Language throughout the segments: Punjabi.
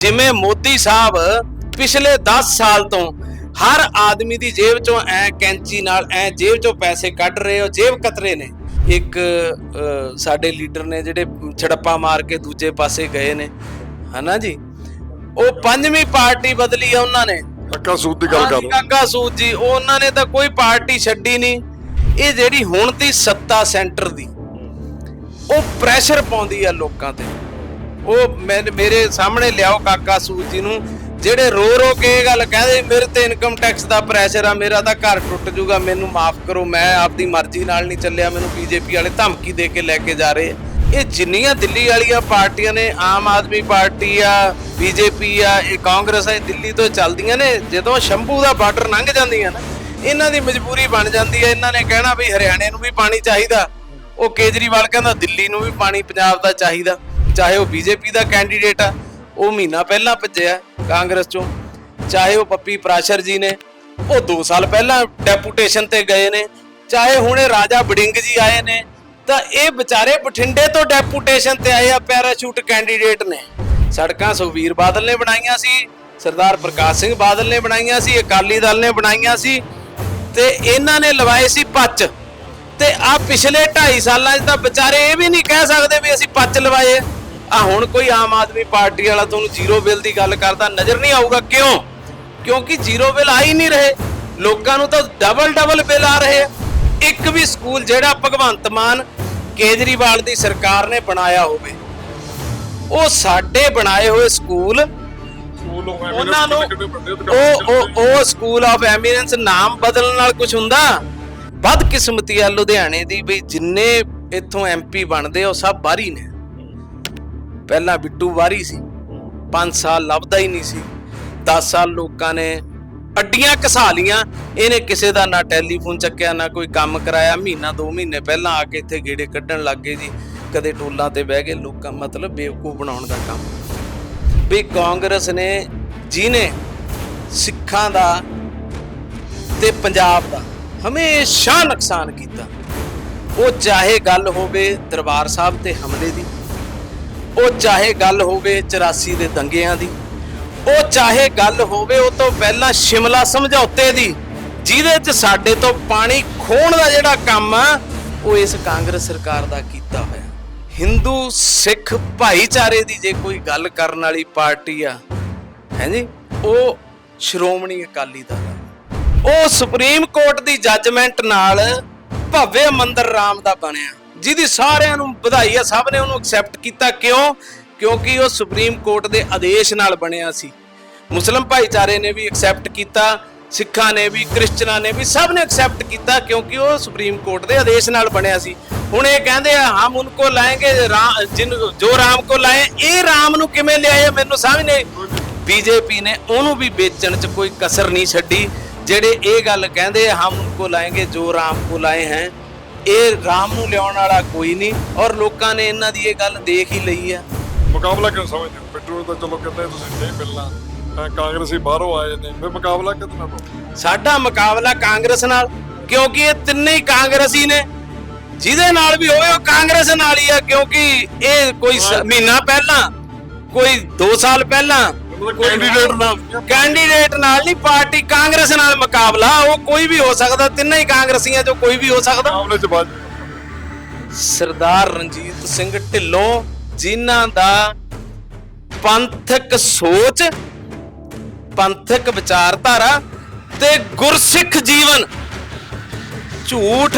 ਜਿਵੇਂ ਮੋਦੀ ਸਾਹਿਬ ਪਿਛਲੇ 10 ਸਾਲ ਤੋਂ ਹਰ ਆਦਮੀ ਦੀ ਜੇਬ ਚੋਂ ਐ ਕੈਂਚੀ ਨਾਲ ਐ ਜੇਬ ਚੋਂ ਪੈਸੇ ਕੱਢ ਰਹੇ ਹੋ ਜੇਬ ਕਤਰੇ ਨੇ। ਇੱਕ ਸਾਡੇ ਲੀਡਰ ਨੇ ਜਿਹੜੇ ਛੜੱਪਾ ਮਾਰ ਕੇ ਦੂਜੇ ਪਾਸੇ ਗਏ ਨੇ। ਹਨਾ ਜੀ? ਉਹ ਪੰਜਵੀਂ ਪਾਰਟੀ ਬਦਲੀ ਆ ਉਹਨਾਂ ਨੇ। ਅੱਕਾ ਸੂਦ ਦੀ ਗੱਲ ਕਰ ਕਾਕਾ ਸੂਦ ਜੀ ਉਹ ਉਹਨਾਂ ਨੇ ਤਾਂ ਕੋਈ ਪਾਰਟੀ ਛੱਡੀ ਨਹੀਂ। ਇਹ ਜਿਹੜੀ ਹੁਣ ਦੀ ਸੱਤਾ ਸੈਂਟਰ ਦੀ ਉਹ ਪ੍ਰੈਸ਼ਰ ਪਾਉਂਦੀ ਆ ਲੋਕਾਂ ਤੇ। ਉਹ ਮੈਂ- ਮੇਰੇ ਸਾਹਮਣੇ ਲਿਆਓ ਕਾਕਾ ਸੂਦ ਜੀ ਨੂੰ। ਜਿਹੜੇ ਰੋ ਰੋ ਕੇ ਇਹ ਗੱਲ ਕਹਿੰਦੇ ਮੇਰੇ ਤੇ ਇਨਕਮ ਟੈਕਸ ਦਾ ਪ੍ਰੈਸ਼ਰ ਆ, ਮੇਰਾ ਤਾਂ ਘਰ ਟੁੱਟ ਜੂਗਾ ਮੈਨੂੰ ਮਾਫ ਕਰੋ, ਮੈਂ ਆਪਦੀ ਮਰਜ਼ੀ ਨਾਲ ਨਹੀਂ ਚੱਲਿਆ, ਮੈਨੂੰ ਬੀਜੇਪੀ ਵਾਲੇ ਧਮਕੀ ਦੇ ਕੇ ਲੈ ਕੇ ਜਾ ਰਹੇ ਇਹ ਜਿੰਨੀਆਂ ਦਿੱਲੀ ਵਾਲੀਆਂ ਪਾਰਟੀਆਂ ਨੇ, ਆਮ ਆਦਮੀ ਪਾਰਟੀ ਆ ਬੀਜੇਪੀ ਆ, ਇਹ ਕਾਂਗਰਸ ਆ, ਇਹ ਦਿੱਲੀ ਤੋਂ ਚੱਲਦੀਆਂ ਨੇ, ਜਦੋਂ ਸ਼ੰਭੂ ਦਾ ਬਾਰਡਰ ਲੰਘ ਜਾਂਦੀਆਂ ਨਾ, ਇਹਨਾਂ ਦੀ ਮਜਬੂਰੀ ਬਣ ਜਾਂਦੀ ਹੈ ਇਹਨਾਂ ਨੇ ਕਹਿਣਾ ਵੀ ਹਰਿਆਣੇ ਨੂੰ ਵੀ ਪਾਣੀ ਚਾਹੀਦਾ, ਉਹ ਕੇਜਰੀਵਾਲ ਕਹਿੰਦਾ ਦਿੱਲੀ ਨੂੰ ਵੀ ਪਾਣੀ ਪੰਜਾਬ ਦਾ ਚਾਹੀਦਾ। ਚਾਹੇ ਉਹ ਬੀਜੇਪੀ ਦਾ ਕੈਂਡੀਡੇਟ ਆ, ਉਹ ਮਹੀਨਾ ਪਹਿਲਾਂ ਭੱਜਿਆ ਕਾਂਗਰਸ ਚੋਂ। ਚਾਹੇ ਉਹ ਪੱਪੀ ਪ੍ਰਾਸ਼ਰ ਜੀ ਨੇ, ਉਹ 2 ਸਾਲ ਪਹਿਲਾਂ ਡੈਪੂਟੇਸ਼ਨ ਤੇ ਗਏ ਨੇ। ਚਾਹੇ ਹੁਣੇ ਰਾਜਾ ਬੜਿੰਗ ਜੀ ਆਏ ਨੇ, ਤਾਂ ਇਹ ਵਿਚਾਰੇ ਬਠਿੰਡੇ ਤੋਂ ਡੈਪੂਟੇਸ਼ਨ ਤੇ ਆਏ ਆ ਪੈਰਾਸ਼ੂਟ ਕੈਂਡੀਡੇਟ ਨੇ। ਸੜਕਾਂ ਸੁਖਬੀਰ ਬਾਦਲ ਨੇ ਬਣਾਈਆਂ ਸੀ, ਸਰਦਾਰ ਪ੍ਰਕਾਸ਼ ਸਿੰਘ ਬਾਦਲ ਨੇ ਬਣਾਈਆਂ ਸੀ, ਅਕਾਲੀ ਦਲ ਨੇ ਬਣਾਈਆਂ ਸੀ, ਤੇ ਇਹਨਾਂ ਨੇ ਲਵਾਏ ਸੀ ਪੱਚ। ਤੇ ਆ ਪਿਛਲੇ 2.5 ਸਾਲਾਂ 'ਚ ਤਾਂ ਵਿਚਾਰੇ ਇਹ ਵੀ ਨਹੀਂ ਕਹਿ ਸਕਦੇ ਵੀ ਅਸੀਂ ਪੱਚ ਲਵਾਏ। ਆ ਹੁਣ ਕੋਈ ਆਮ ਆਦਮੀ ਪਾਰਟੀ ਵਾਲਾ ਤੁਹਾਨੂੰ ਜ਼ੀਰੋ ਬਿੱਲ ਦੀ ਗੱਲ ਕਰਦਾ ਨਜ਼ਰ ਨਹੀਂ ਆਊਗਾ। ਕਿਉਂ? ਕਿਉਂਕਿ ਜ਼ੀਰੋ ਬਿੱਲ ਆ ਹੀ ਨਹੀਂ ਰਹੇ। ਲੋਕਾਂ ਨੂੰ ਤਾਂ ਡਬਲ ਡਬਲ ਬਿੱਲ ਆ ਰਹੇ ਆ। ਇੱਕ ਵੀ ਸਕੂਲ ਜਿਹੜਾ ਭਗਵੰਤ ਮਾਨ ਕੇਜਰੀਵਾਲ ਦੀ ਸਰਕਾਰ ਨੇ ਬਣਾਇਆ ਹੋਵੇ ਉਹ ਸਾਡੇ ਬਣਾਏ ਹੋਏ ਸਕੂਲ ਉਹਨਾਂ ਨੂੰ ਉਹ ਉਹ ਸਕੂਲ ਆਫ ਐਮੀਨੈਂਸ ਨਾਮ ਬਦਲਣ ਨਾਲ ਕੁਝ ਹੁੰਦਾ? ਵੱਧ ਕਿਸਮਤੀ ਆ ਲੁਧਿਆਣੇ ਦੀ ਵੀ ਜਿੰਨੇ ਇੱਥੋਂ ਐਮਪੀ ਬਣਦੇ ਆ ਉਹ ਸਭ ਬਾਹਰੀ ਨੇ। ਪਹਿਲਾਂ ਬਿੱਟੂ ਵਾਰੀ ਸੀ। 5 ਸਾਲ ਲੱਭਦਾ ਹੀ ਨਹੀਂ ਸੀ। 10 ਸਾਲ ਲੋਕਾਂ ਨੇ ਅੱਡੀਆਂ ਘਸਾ ਲੀਆਂ। ਇਹਨੇ ਕਿਸੇ ਦਾ ਨਾ ਟੈਲੀਫੋਨ ਚੱਕਿਆ, ਨਾ ਕੋਈ ਕੰਮ ਕਰਾਇਆ। ਮਹੀਨਾ 2 ਮਹੀਨੇ ਪਹਿਲਾਂ ਆ ਕੇ ਇੱਥੇ ਗੇੜੇ ਕੱਢਣ ਲੱਗ ਗਏ ਜੀ। ਕਦੇ ਟੋਲਾਂ ਤੇ ਬਹਿ ਗਏ। ਲੋਕਾਂ ਮਤਲਬ ਬੇਵਕੂਫ ਬਣਾਉਣ ਦਾ ਕੰਮ। ਵੀ ਕਾਂਗਰਸ ਨੇ ਜਿਹਨੇ ਸਿੱਖਾਂ ਦਾ ਤੇ ਪੰਜਾਬ ਦਾ ਹਮੇਸ਼ਾ ਨੁਕਸਾਨ ਕੀਤਾ। ਉਹ ਚਾਹੇ ਗੱਲ ਹੋਵੇ ਦਰਬਾਰ ਸਾਹਿਬ ਤੇ ਹਮਲੇ ਦੀ। ਉਹ ਚਾਹੇ ਗੱਲ ਹੋਵੇ 84 ਦੇ ਦੰਗਿਆਂ ਦੀ, ਉਹ ਚਾਹੇ ਗੱਲ ਹੋਵੇ ਉਹ ਤੋਂ ਪਹਿਲਾਂ ਸ਼ਿਮਲਾ ਸਮਝੌਤੇ ਦੀ, ਜਿਹਦੇ 'ਚ ਸਾਡੇ ਤੋਂ ਪਾਣੀ ਖੋਣ ਦਾ ਜਿਹੜਾ ਕੰਮ ਆ, ਉਹ ਇਸ ਕਾਂਗਰਸ ਸਰਕਾਰ ਦਾ ਕੀਤਾ ਹੋਇਆ। ਹਿੰਦੂ ਸਿੱਖ ਭਾਈਚਾਰੇ ਦੀ ਜੇ ਕੋਈ ਗੱਲ ਕਰਨ ਵਾਲੀ ਪਾਰਟੀ ਆ ਹੈਂਜੀ ਉਹ ਸ਼੍ਰੋਮਣੀ ਅਕਾਲੀ ਦਲ ਉਹ ਸੁਪਰੀਮ ਕੋਰਟ ਦੀ ਜੱਜਮੈਂਟ ਨਾਲ ਭव्य ਮੰਦਰ ਰਾਮ ਦਾ ਬਣਿਆ। ਜਿਹਦੀ ਸਾਰਿਆਂ ਨੂੰ ਵਧਾਈ ਆ, ਸਭ ਨੇ ਉਹਨੂੰ ਐਕਸੈਪਟ ਕੀਤਾ। ਕਿਉਂ? ਕਿਉਂਕਿ ਉਹ ਸੁਪਰੀਮ ਕੋਰਟ ਦੇ ਆਦੇਸ਼ ਨਾਲ ਬਣਿਆ ਸੀ। ਮੁਸਲਮ ਭਾਈਚਾਰੇ ਨੇ ਵੀ ਐਕਸੈਪਟ ਕੀਤਾ, ਸਿੱਖਾਂ ਨੇ ਵੀ, ਕ੍ਰਿਸਚਨਾਂ ਨੇ ਵੀ, ਸਭ ਨੇ ਐਕਸੈਪਟ ਕੀਤਾ ਕਿਉਂਕਿ ਉਹ ਸੁਪਰੀਮ ਕੋਰਟ ਦੇ ਆਦੇਸ਼ ਨਾਲ ਬਣਿਆ ਸੀ। ਹੁਣ ਇਹ ਕਹਿੰਦੇ ਆ, ਹਮ ਉਨਕੋ ਲਾਏਗੇ ਜਿਨ, ਜੋ ਰਾਮ ਕੋ ਲਾਏ, ਇਹ ਰਾਮ ਨੂੰ ਕਿਵੇਂ ਲਿਆਏ ਮੈਨੂੰ ਸਮਝ ਨਹੀਂ ਬੀਜੇਪੀ ਨੇ ਉਹਨੂੰ ਵੀ ਵੇਚਣ 'ਚ ਕੋਈ ਕਸਰ ਨਹੀਂ ਛੱਡੀ, ਜਿਹੜੇ ਇਹ ਗੱਲ ਕਹਿੰਦੇ ਆ, ਹਮ ਉਨਕੋ ਲਾਏਗੇ, ਜੋ ਰਾਮ ਕੋ ਲਾਏ ਹੈ ਇਹ ਰਾਮ ਨੂੰ ਲਿਆਉਣ ਵਾਲਾ ਕੋਈ ਨਹੀਂ ਔਰ ਲੋਕਾਂ ਨੇ ਇਹਨਾਂ ਦੀ ਇਹ ਗੱਲ ਦੇਖ ਹੀ ਲਈ ਆ ਮੁਕਾਬਲਾ ਕਿਉਂ ਸਮਝਦੇ ਹੋ? ਪਿੱਟੂ ਤਾਂ ਚਲੋ ਕਹਿੰਦੇ ਤੁਸੀਂ ਨਹੀਂ ਮਿਲਣਾ। ਅਹ ਕਾਂਗਰਸੀ ਬਾਹਰੋਂ ਆਏ ਨੇ। ਫਿਰ ਮੁਕਾਬਲਾ ਨਾਲ ਹੋਊ? ਸਾਡਾ ਮੁਕਾਬਲਾ ਕਾਂਗਰਸ ਨਾਲ ਕਿਉਂਕਿ ਇਹ ਤਿੰਨੇ ਹੀ ਕਾਂਗਰਸੀ ਨੇ। ਜਿਹਦੇ ਨਾਲ ਵੀ ਹੋਵੇ ਉਹ ਕਾਂਗਰਸ ਨਾਲ ਹੀ ਆ ਕਿਉਂਕਿ ਇਹ ਕੋਈ ਮਹੀਨਾ ਪਹਿਲਾਂ ਕੋਈ 2 ਸਾਲ ਪਹਿਲਾਂ ਮਤਲਬ ਕੈਂਡੀਡੇਟ ਨਾਲ। ਕੈਂਡੀਡੇਟ ਨਾਲ ਨਹੀਂ ਪਾਰਟੀ ਕਾਂਗਰਸ ਨਾਲ ਮੁਕਾਬਲਾ ਉਹ ਕੋਈ ਵੀ ਹੋ ਸਕਦਾ ਤਿੰਨੇ ਹੀ ਕਾਂਗਰਸੀਆਂ ਚੋਂ ਕੋਈ ਵੀ ਹੋ ਸਕਦਾ। ਚ। ਸਰਦਾਰ ਰਣਜੀਤ ਸਿੰਘ ਢਿੱਲੋਂ ਜਿਨ੍ਹਾਂ ਦਾ ਪੰਥਕ ਸੋਚ ਪੰਥਕ ਵਿਚਾਰਧਾਰਾ ਤੇ ਗੁਰਸਿੱਖ ਜੀਵਨ ਝੂਠ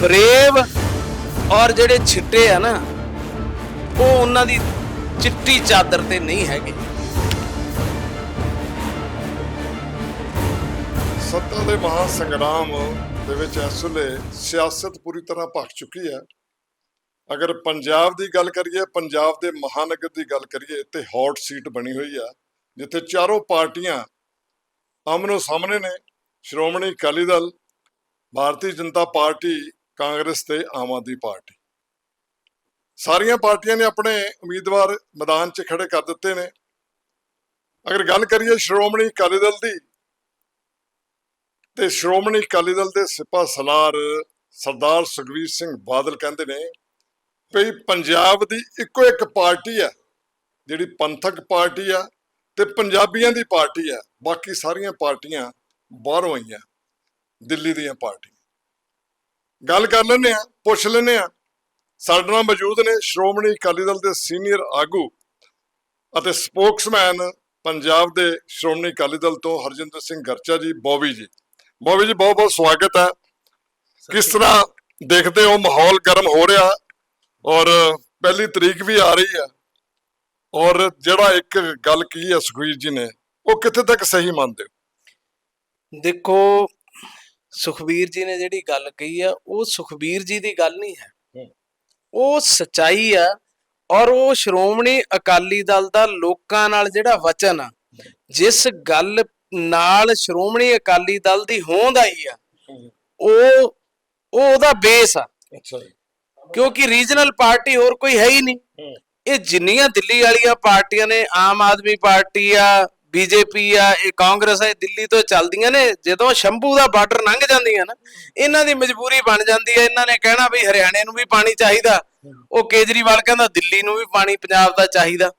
ਫਰੇਬ ਔਰ ਜਿਹੜੇ ਛਿੱਟੇ ਆ ਨਾ ਉਹ ਉਹਨਾਂ ਦੀ ਚਿੱਟੀ ਚਾਦਰ ਤੇ ਨਹੀਂ ਹੈਗੇ। ਸੱਤਾ ਦੇ ਮਹਾ ਸੰਗਰਾਮ ਦੇ ਵਿੱਚ ਇਸ ਵੇਲੇ ਸਿਆਸਤ ਪੂਰੀ ਤਰ੍ਹਾਂ ਭਖ ਚੁੱਕੀ ਹੈ। ਅਗਰ ਪੰਜਾਬ ਦੀ ਗੱਲ ਕਰੀਏ, ਪੰਜਾਬ ਦੇ ਮਹਾਨਗਰ ਦੀ ਗੱਲ ਕਰੀਏ ਤੇ ਹੌਟ ਸੀਟ ਬਣੀ ਹੋਈ ਆ ਜਿੱਥੇ ਚਾਰੋਂ ਪਾਰਟੀਆਂ ਆਮਨੋ ਸਾਹਮਣੇ ਨੇ, ਸ਼੍ਰੋਮਣੀ ਅਕਾਲੀ ਦਲ, ਭਾਰਤੀ ਜਨਤਾ ਪਾਰਟੀ, ਕਾਂਗਰਸ ਤੇ ਆਮ ਆਦਮੀ ਪਾਰਟੀ। ਸਾਰੀਆਂ ਪਾਰਟੀਆਂ ਨੇ ਆਪਣੇ ਉਮੀਦਵਾਰ ਮੈਦਾਨ 'ਚ ਖੜੇ ਕਰ ਦਿੱਤੇ ਨੇ। ਅਗਰ ਗੱਲ ਕਰੀਏ ਸ਼੍ਰੋਮਣੀ ਅਕਾਲੀ ਦਲ ਦੀ ਤੇ ਸ਼੍ਰੋਮਣੀ ਅਕਾਲੀ ਦਲ ਦੇ ਸਿਪਾ ਸਲਾਰ ਸਰਦਾਰ ਸੁਖਵੀਰ ਸਿੰਘ ਬਾਦਲ ਕਹਿੰਦੇ ਨੇ ਵੀ ਪੰਜਾਬ ਦੀ ਇੱਕੋ ਇੱਕ ਪਾਰਟੀ ਆ ਜਿਹੜੀ ਪੰਥਕ ਪਾਰਟੀ ਆ ਤੇ ਪੰਜਾਬੀਆਂ ਦੀ ਪਾਰਟੀ ਆ, ਬਾਕੀ ਸਾਰੀਆਂ ਪਾਰਟੀਆਂ ਬਾਹਰੋਂ ਆਈਆਂ, ਦਿੱਲੀ ਦੀਆਂ ਪਾਰਟੀਆਂ। ਗੱਲ ਕਰ ਲੈਂਦੇ ਆ ਪੁੱਛ ਲੈਂਦੇ ਆ ਸਾਡੇ ਨਾਲ ਮੌਜੂਦ ਨੇ ਸ਼੍ਰੋਮਣੀ ਅਕਾਲੀ ਦਲ ਦੇ ਸੀਨੀਅਰ ਆਗੂ ਅਤੇ ਸਪੋਕਸਮੈਨ ਪੰਜਾਬ ਦੇ ਸ਼੍ਰੋਮਣੀ ਅਕਾਲੀ ਦਲ ਤੋਂ ਹਰਜਿੰਦਰ ਸਿੰਘ ਗਰਚਾ ਜੀ, ਬੋਬੀ ਜੀ। ਬੋਬੀ ਜੀ ਬਹੁਤ ਬਹੁਤ ਸਵਾਗਤ ਹੈ। ਕਿਸ ਤਰ੍ਹਾਂ ਦੇਖਦੇ ਹੋ ਮਾਹੌਲ ਗਰਮ ਹੋ ਰਿਹਾ ਔਰ ਪਹਿਲੀ ਤਰੀਕ ਵੀ ਆ ਰਹੀ ਹੈ ਔਰ ਜਿਹੜਾ ਇੱਕ ਗੱਲ ਕੀ ਹੈ ਸੁਖਵੀਰ ਜੀ ਨੇ ਉਹ ਕਿੱਥੇ ਤੱਕ ਸਹੀ ਮੰਨਦੇ ਹੋ? ਦੇਖੋ ਸੁਖਬੀਰ ਜੀ ਨੇ ਜਿਹੜੀ ਗੱਲ ਕਹੀ ਆ ਉਹ ਸੁਖਬੀਰ ਜੀ ਦੀ ਗੱਲ ਨਹੀਂ ਹੈ। ਹੂੰ। ਉਹ ਸਚਾਈ ਆ ਔਰ ਉਹ ਸ਼੍ਰੋਮਣੀ ਅਕਾਲੀ ਦਲ ਦਾ ਲੋਕਾਂ ਨਾਲ ਜਿਹੜਾ ਵਚਨ ਆ ਜਿਸ ਗੱਲ ਨਾਲ ਸ਼੍ਰੋਮਣੀ ਅਕਾਲੀ ਦਲ ਦੀ ਹੋਂਦ ਆਈ ਆ। ਉਹ ਉਹ ਉਹਦਾ ਬੇਸ ਆ। ਕਿਉਂਕਿ ਰੀਜਨਲ ਪਾਰਟੀ ਹੋਰ ਕੋਈ ਹੈ ਹੀ ਨਹੀਂ। ਇਹ ਜਿੰਨੀਆਂ ਦਿੱਲੀ ਵਾਲੀਆਂ ਪਾਰਟੀਆਂ ਨੇ ਆਮ ਆਦਮੀ ਪਾਰਟੀ ਆ ਬੀਜੇਪੀ ਆ ਇਹ ਕਾਂਗਰਸ ਆ ਇਹ ਦਿੱਲੀ ਤੋਂ ਚੱਲਦੀਆਂ ਨੇ ਜਦੋਂ ਸ਼ੰਭੂ ਦਾ ਬਾਰਡਰ ਲੰਘ ਜਾਂਦੀਆਂ ਨਾ ਇਹਨਾਂ ਦੀ ਮਜਬੂਰੀ ਬਣ ਜਾਂਦੀ ਹੈ ਇਹਨਾਂ ਨੇ ਕਹਿਣਾ ਵੀ ਹਰਿਆਣੇ ਨੂੰ ਵੀ ਪਾਣੀ ਚਾਹੀਦਾ। ਉਹ ਕੇਜਰੀਵਾਲ ਕਹਿੰਦਾ ਦਿੱਲੀ ਨੂੰ ਵੀ ਪਾਣੀ ਪੰਜਾਬ ਦਾ ਚਾਹੀਦਾ।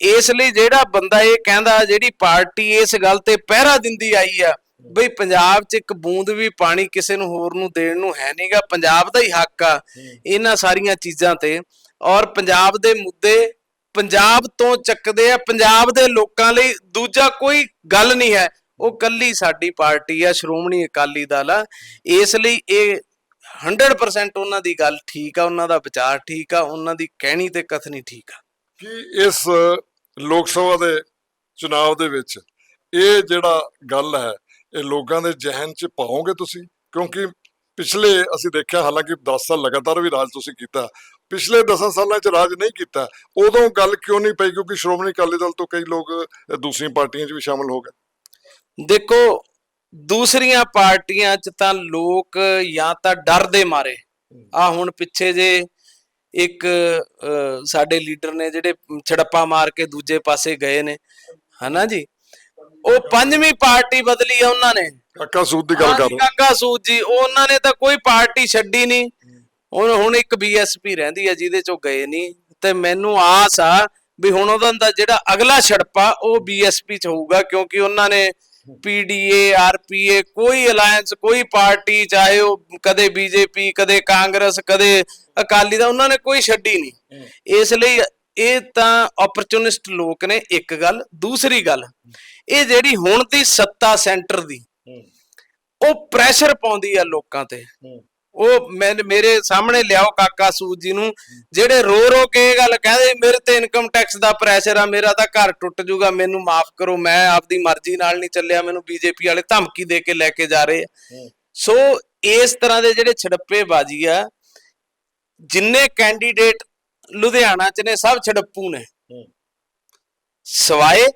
ਇਸ ਲਈ ਜਿਹੜਾ ਬੰਦਾ ਇਹ ਕਹਿੰਦਾ, ਜਿਹੜੀ ਪਾਰਟੀ ਇਸ ਗੱਲ ਤੇ ਪਹਿਰਾ ਦਿੰਦੀ ਆਈ ਆ, ਬਈ ਪੰਜਾਬ 'ਚ ਇੱਕ ਬੂੰਦ ਵੀ ਪਾਣੀ ਕਿਸੇ ਨੂੰ ਹੋਰ ਨੂੰ ਦੇਣ ਨੂੰ ਹੈ ਨਹੀਂਗਾ ਪੰਜਾਬ ਦਾ ਹੀ ਹੱਕ ਆ ਇਹਨਾਂ ਸਾਰੀਆਂ ਚੀਜ਼ਾਂ ਤੇ। ਔਰ ਪੰਜਾਬ ਦੇ ਮੁੱਦੇ ਪੰਜਾਬ ਤੋਂ ਚੱਕਦੇ ਆ, ਪੰਜਾਬ ਦੇ ਲੋਕਾਂ ਲਈ ਦੂਜਾ ਕੋਈ ਗੱਲ ਨਹੀਂ ਹੈ। ਉਹ ਕੱਲੀ ਸਾਡੀ ਪਾਰਟੀ ਆ, ਸ਼੍ਰੋਮਣੀ ਅਕਾਲੀ ਦਲ ਆ। ਇਸ ਲਈ ਇਹ 100% ਉਹਨਾਂ ਦੀ ਗੱਲ ਠੀਕ ਆ, ਉਹਨਾਂ ਦਾ ਵਿਚਾਰ ਠੀਕ ਆ, ਉਹਨਾਂ ਦੀ ਕਹਿਣੀ ਤੇ ਕਥਨੀ ਠੀਕ ਆ। ਕਿ ਇਸ ਲੋਕ ਸਭਾ ਦੇ ਚੁਣਾਵ ਦੇ ਵਿੱਚ ਇਹ ਜਿਹੜਾ ਗੱਲ ਹੈ ਇਹ ਲੋਕਾਂ ਦੇ ਜ਼ਿਹਨ 'ਚ ਪਾਓਗੇ ਤੁਸੀਂ? ਕਿਉਂਕਿ ਪਿਛਲੇ ਅਸੀਂ ਦੇਖਿਆ ਹਾਲਾਂਕਿ 10 ਸਾਲ ਲਗਾਤਾਰ ਵੀ ਰਾਜ ਤੁਸੀਂ ਕੀਤਾ ਪਿਛਲੇ 10 ਸਾਲਾਂ 'ਚ ਰਾਜ ਨਹੀਂ ਕੀਤਾ ਉਦੋਂ ਗੱਲ ਕਿਉਂ ਨਹੀਂ ਪਈ? ਕਿਉਂਕਿ ਸ਼੍ਰੋਮਣੀ ਅਕਾਲੀ ਦਲ ਤੋਂ ਕਈ ਲੋਕ ਦੂਸਰੀਆਂ ਪਾਰਟੀਆਂ 'ਚ ਵੀ ਸ਼ਾਮਲ ਹੋ ਗਏ। ਦੇਖੋ ਦੂਸਰੀਆਂ ਪਾਰਟੀਆਂ 'ਚ ਤਾਂ ਲੋਕ ਜਾਂ ਤਾਂ ਡਰ ਦੇ ਮਾਰੇ ਆ ਹੁਣ ਪਿੱਛੇ ਜੇ ਇੱਕ ਸਾਡੇ ਲੀਡਰ ਨੇ ਜਿਹੜੇ ਛੜੱਪਾ ਮਾਰ ਕੇ ਦੂਜੇ ਪਾਸੇ ਗਏ ਨੇ। ਹਨਾ ਜੀ? ਉਹ ਪੰਜਵੀਂ ਪਾਰਟੀ ਬਦਲੀ ਆ ਉਹਨਾਂ ਨੇ। ਕਾਕਾ ਸੂਦ ਦੀ ਗੱਲ ਕਰ ਕਾਕਾ ਸੂਦ ਜੀ ਉਹ ਉਹਨਾਂ ਨੇ ਤਾਂ ਕੋਈ ਪਾਰਟੀ ਛੱਡੀ ਨਹੀਂ। ਹੁਣ ਹੁਣ ਇੱਕ ਬੀਐਸਪੀ ਰਹਿੰਦੀ ਆ ਜਿਹਦੇ ਚੋਂ ਗਏ ਨਹੀਂ। ਤੇ ਮੈਨੂੰ ਆਸ ਆ ਵੀ ਹੁਣ ਉਹਦਾ ਦਾ ਜਿਹੜਾ ਅਗਲਾ ਛੜਪਾ ਉਹ ਬੀਐਸਪੀ ਚ ਹੋਊਗਾ ਕਿਉਂਕਿ ਉਹਨਾਂ ਨੇ ਪੀਡੀਏ ਆਰਪੀਏ ਕੋਈ ਅਲਾਈਅੰਸ ਕੋਈ ਪਾਰਟੀ ਚਾਹੇ ਉਹ ਕਦੇ ਬੀਜੇਪੀ ਕਦੇ ਕਾਂਗਰਸ ਕਦੇ ਅਕਾਲੀ ਦਾ ਉਹਨਾਂ ਨੇ ਕੋਈ ਛੱਡੀ ਨਹੀਂ। ਇਸ ਲਈ ਇਹ ਤਾਂ ਓਪਰਚੁਨਿਸਟ ਲੋਕ ਨੇ ਇੱਕ ਗੱਲ। ਦੂਸਰੀ ਗੱਲ ਇਹ ਜਿਹੜੀ ਹੁਣ ਦੀ ਸੱਤਾ ਸੈਂਟਰ ਦੀ ਉਹ ਪ੍ਰੈਸ਼ਰ ਪਾਉਂਦੀ ਆ ਲੋਕਾਂ ਤੇ। ਉਹ ਮੇਰੇ ਸਾਹਮਣੇ ਲਿਆਓ ਕਾਕਾ ਸੂਦ ਜੀ ਨੂੰ। ਜਿਹੜੇ ਰੋ ਰੋ ਕੇ ਇਹ ਗੱਲ ਕਹਿੰਦੇ ਮੇਰੇ ਤੇ ਇਨਕਮ ਟੈਕਸ ਦਾ ਪ੍ਰੈਸ਼ਰ ਆ ਮੇਰਾ ਤਾਂ ਘਰ ਟੁੱਟ ਜਾਊਗਾ ਮੈਨੂੰ ਮਾਫ ਕਰੋ ਮੈਂ ਆਪਦੀ ਮਰਜ਼ੀ ਨਾਲ ਨਹੀਂ ਚੱਲਿਆ ਮੈਨੂੰ ਬੀਜੇਪੀ ਵਾਲੇ ਧਮਕੀ ਦੇ ਕੇ ਲੈ ਕੇ ਜਾ ਰਹੇ ਆ। ਸੋ ਇਸ ਤਰ੍ਹਾਂ ਦੇ ਜਿਹੜੇ ਛੜੱਪੇ ਬਾਜੀ ਆ ਜਿੰਨੇ ਕੈਂਡੀਡੇਟ ਲੁਧਿਆਣਾ ਚ ਨੇ ਸਭ ਛੜੱਪੂ ਨੇ। ਸਵਾਏ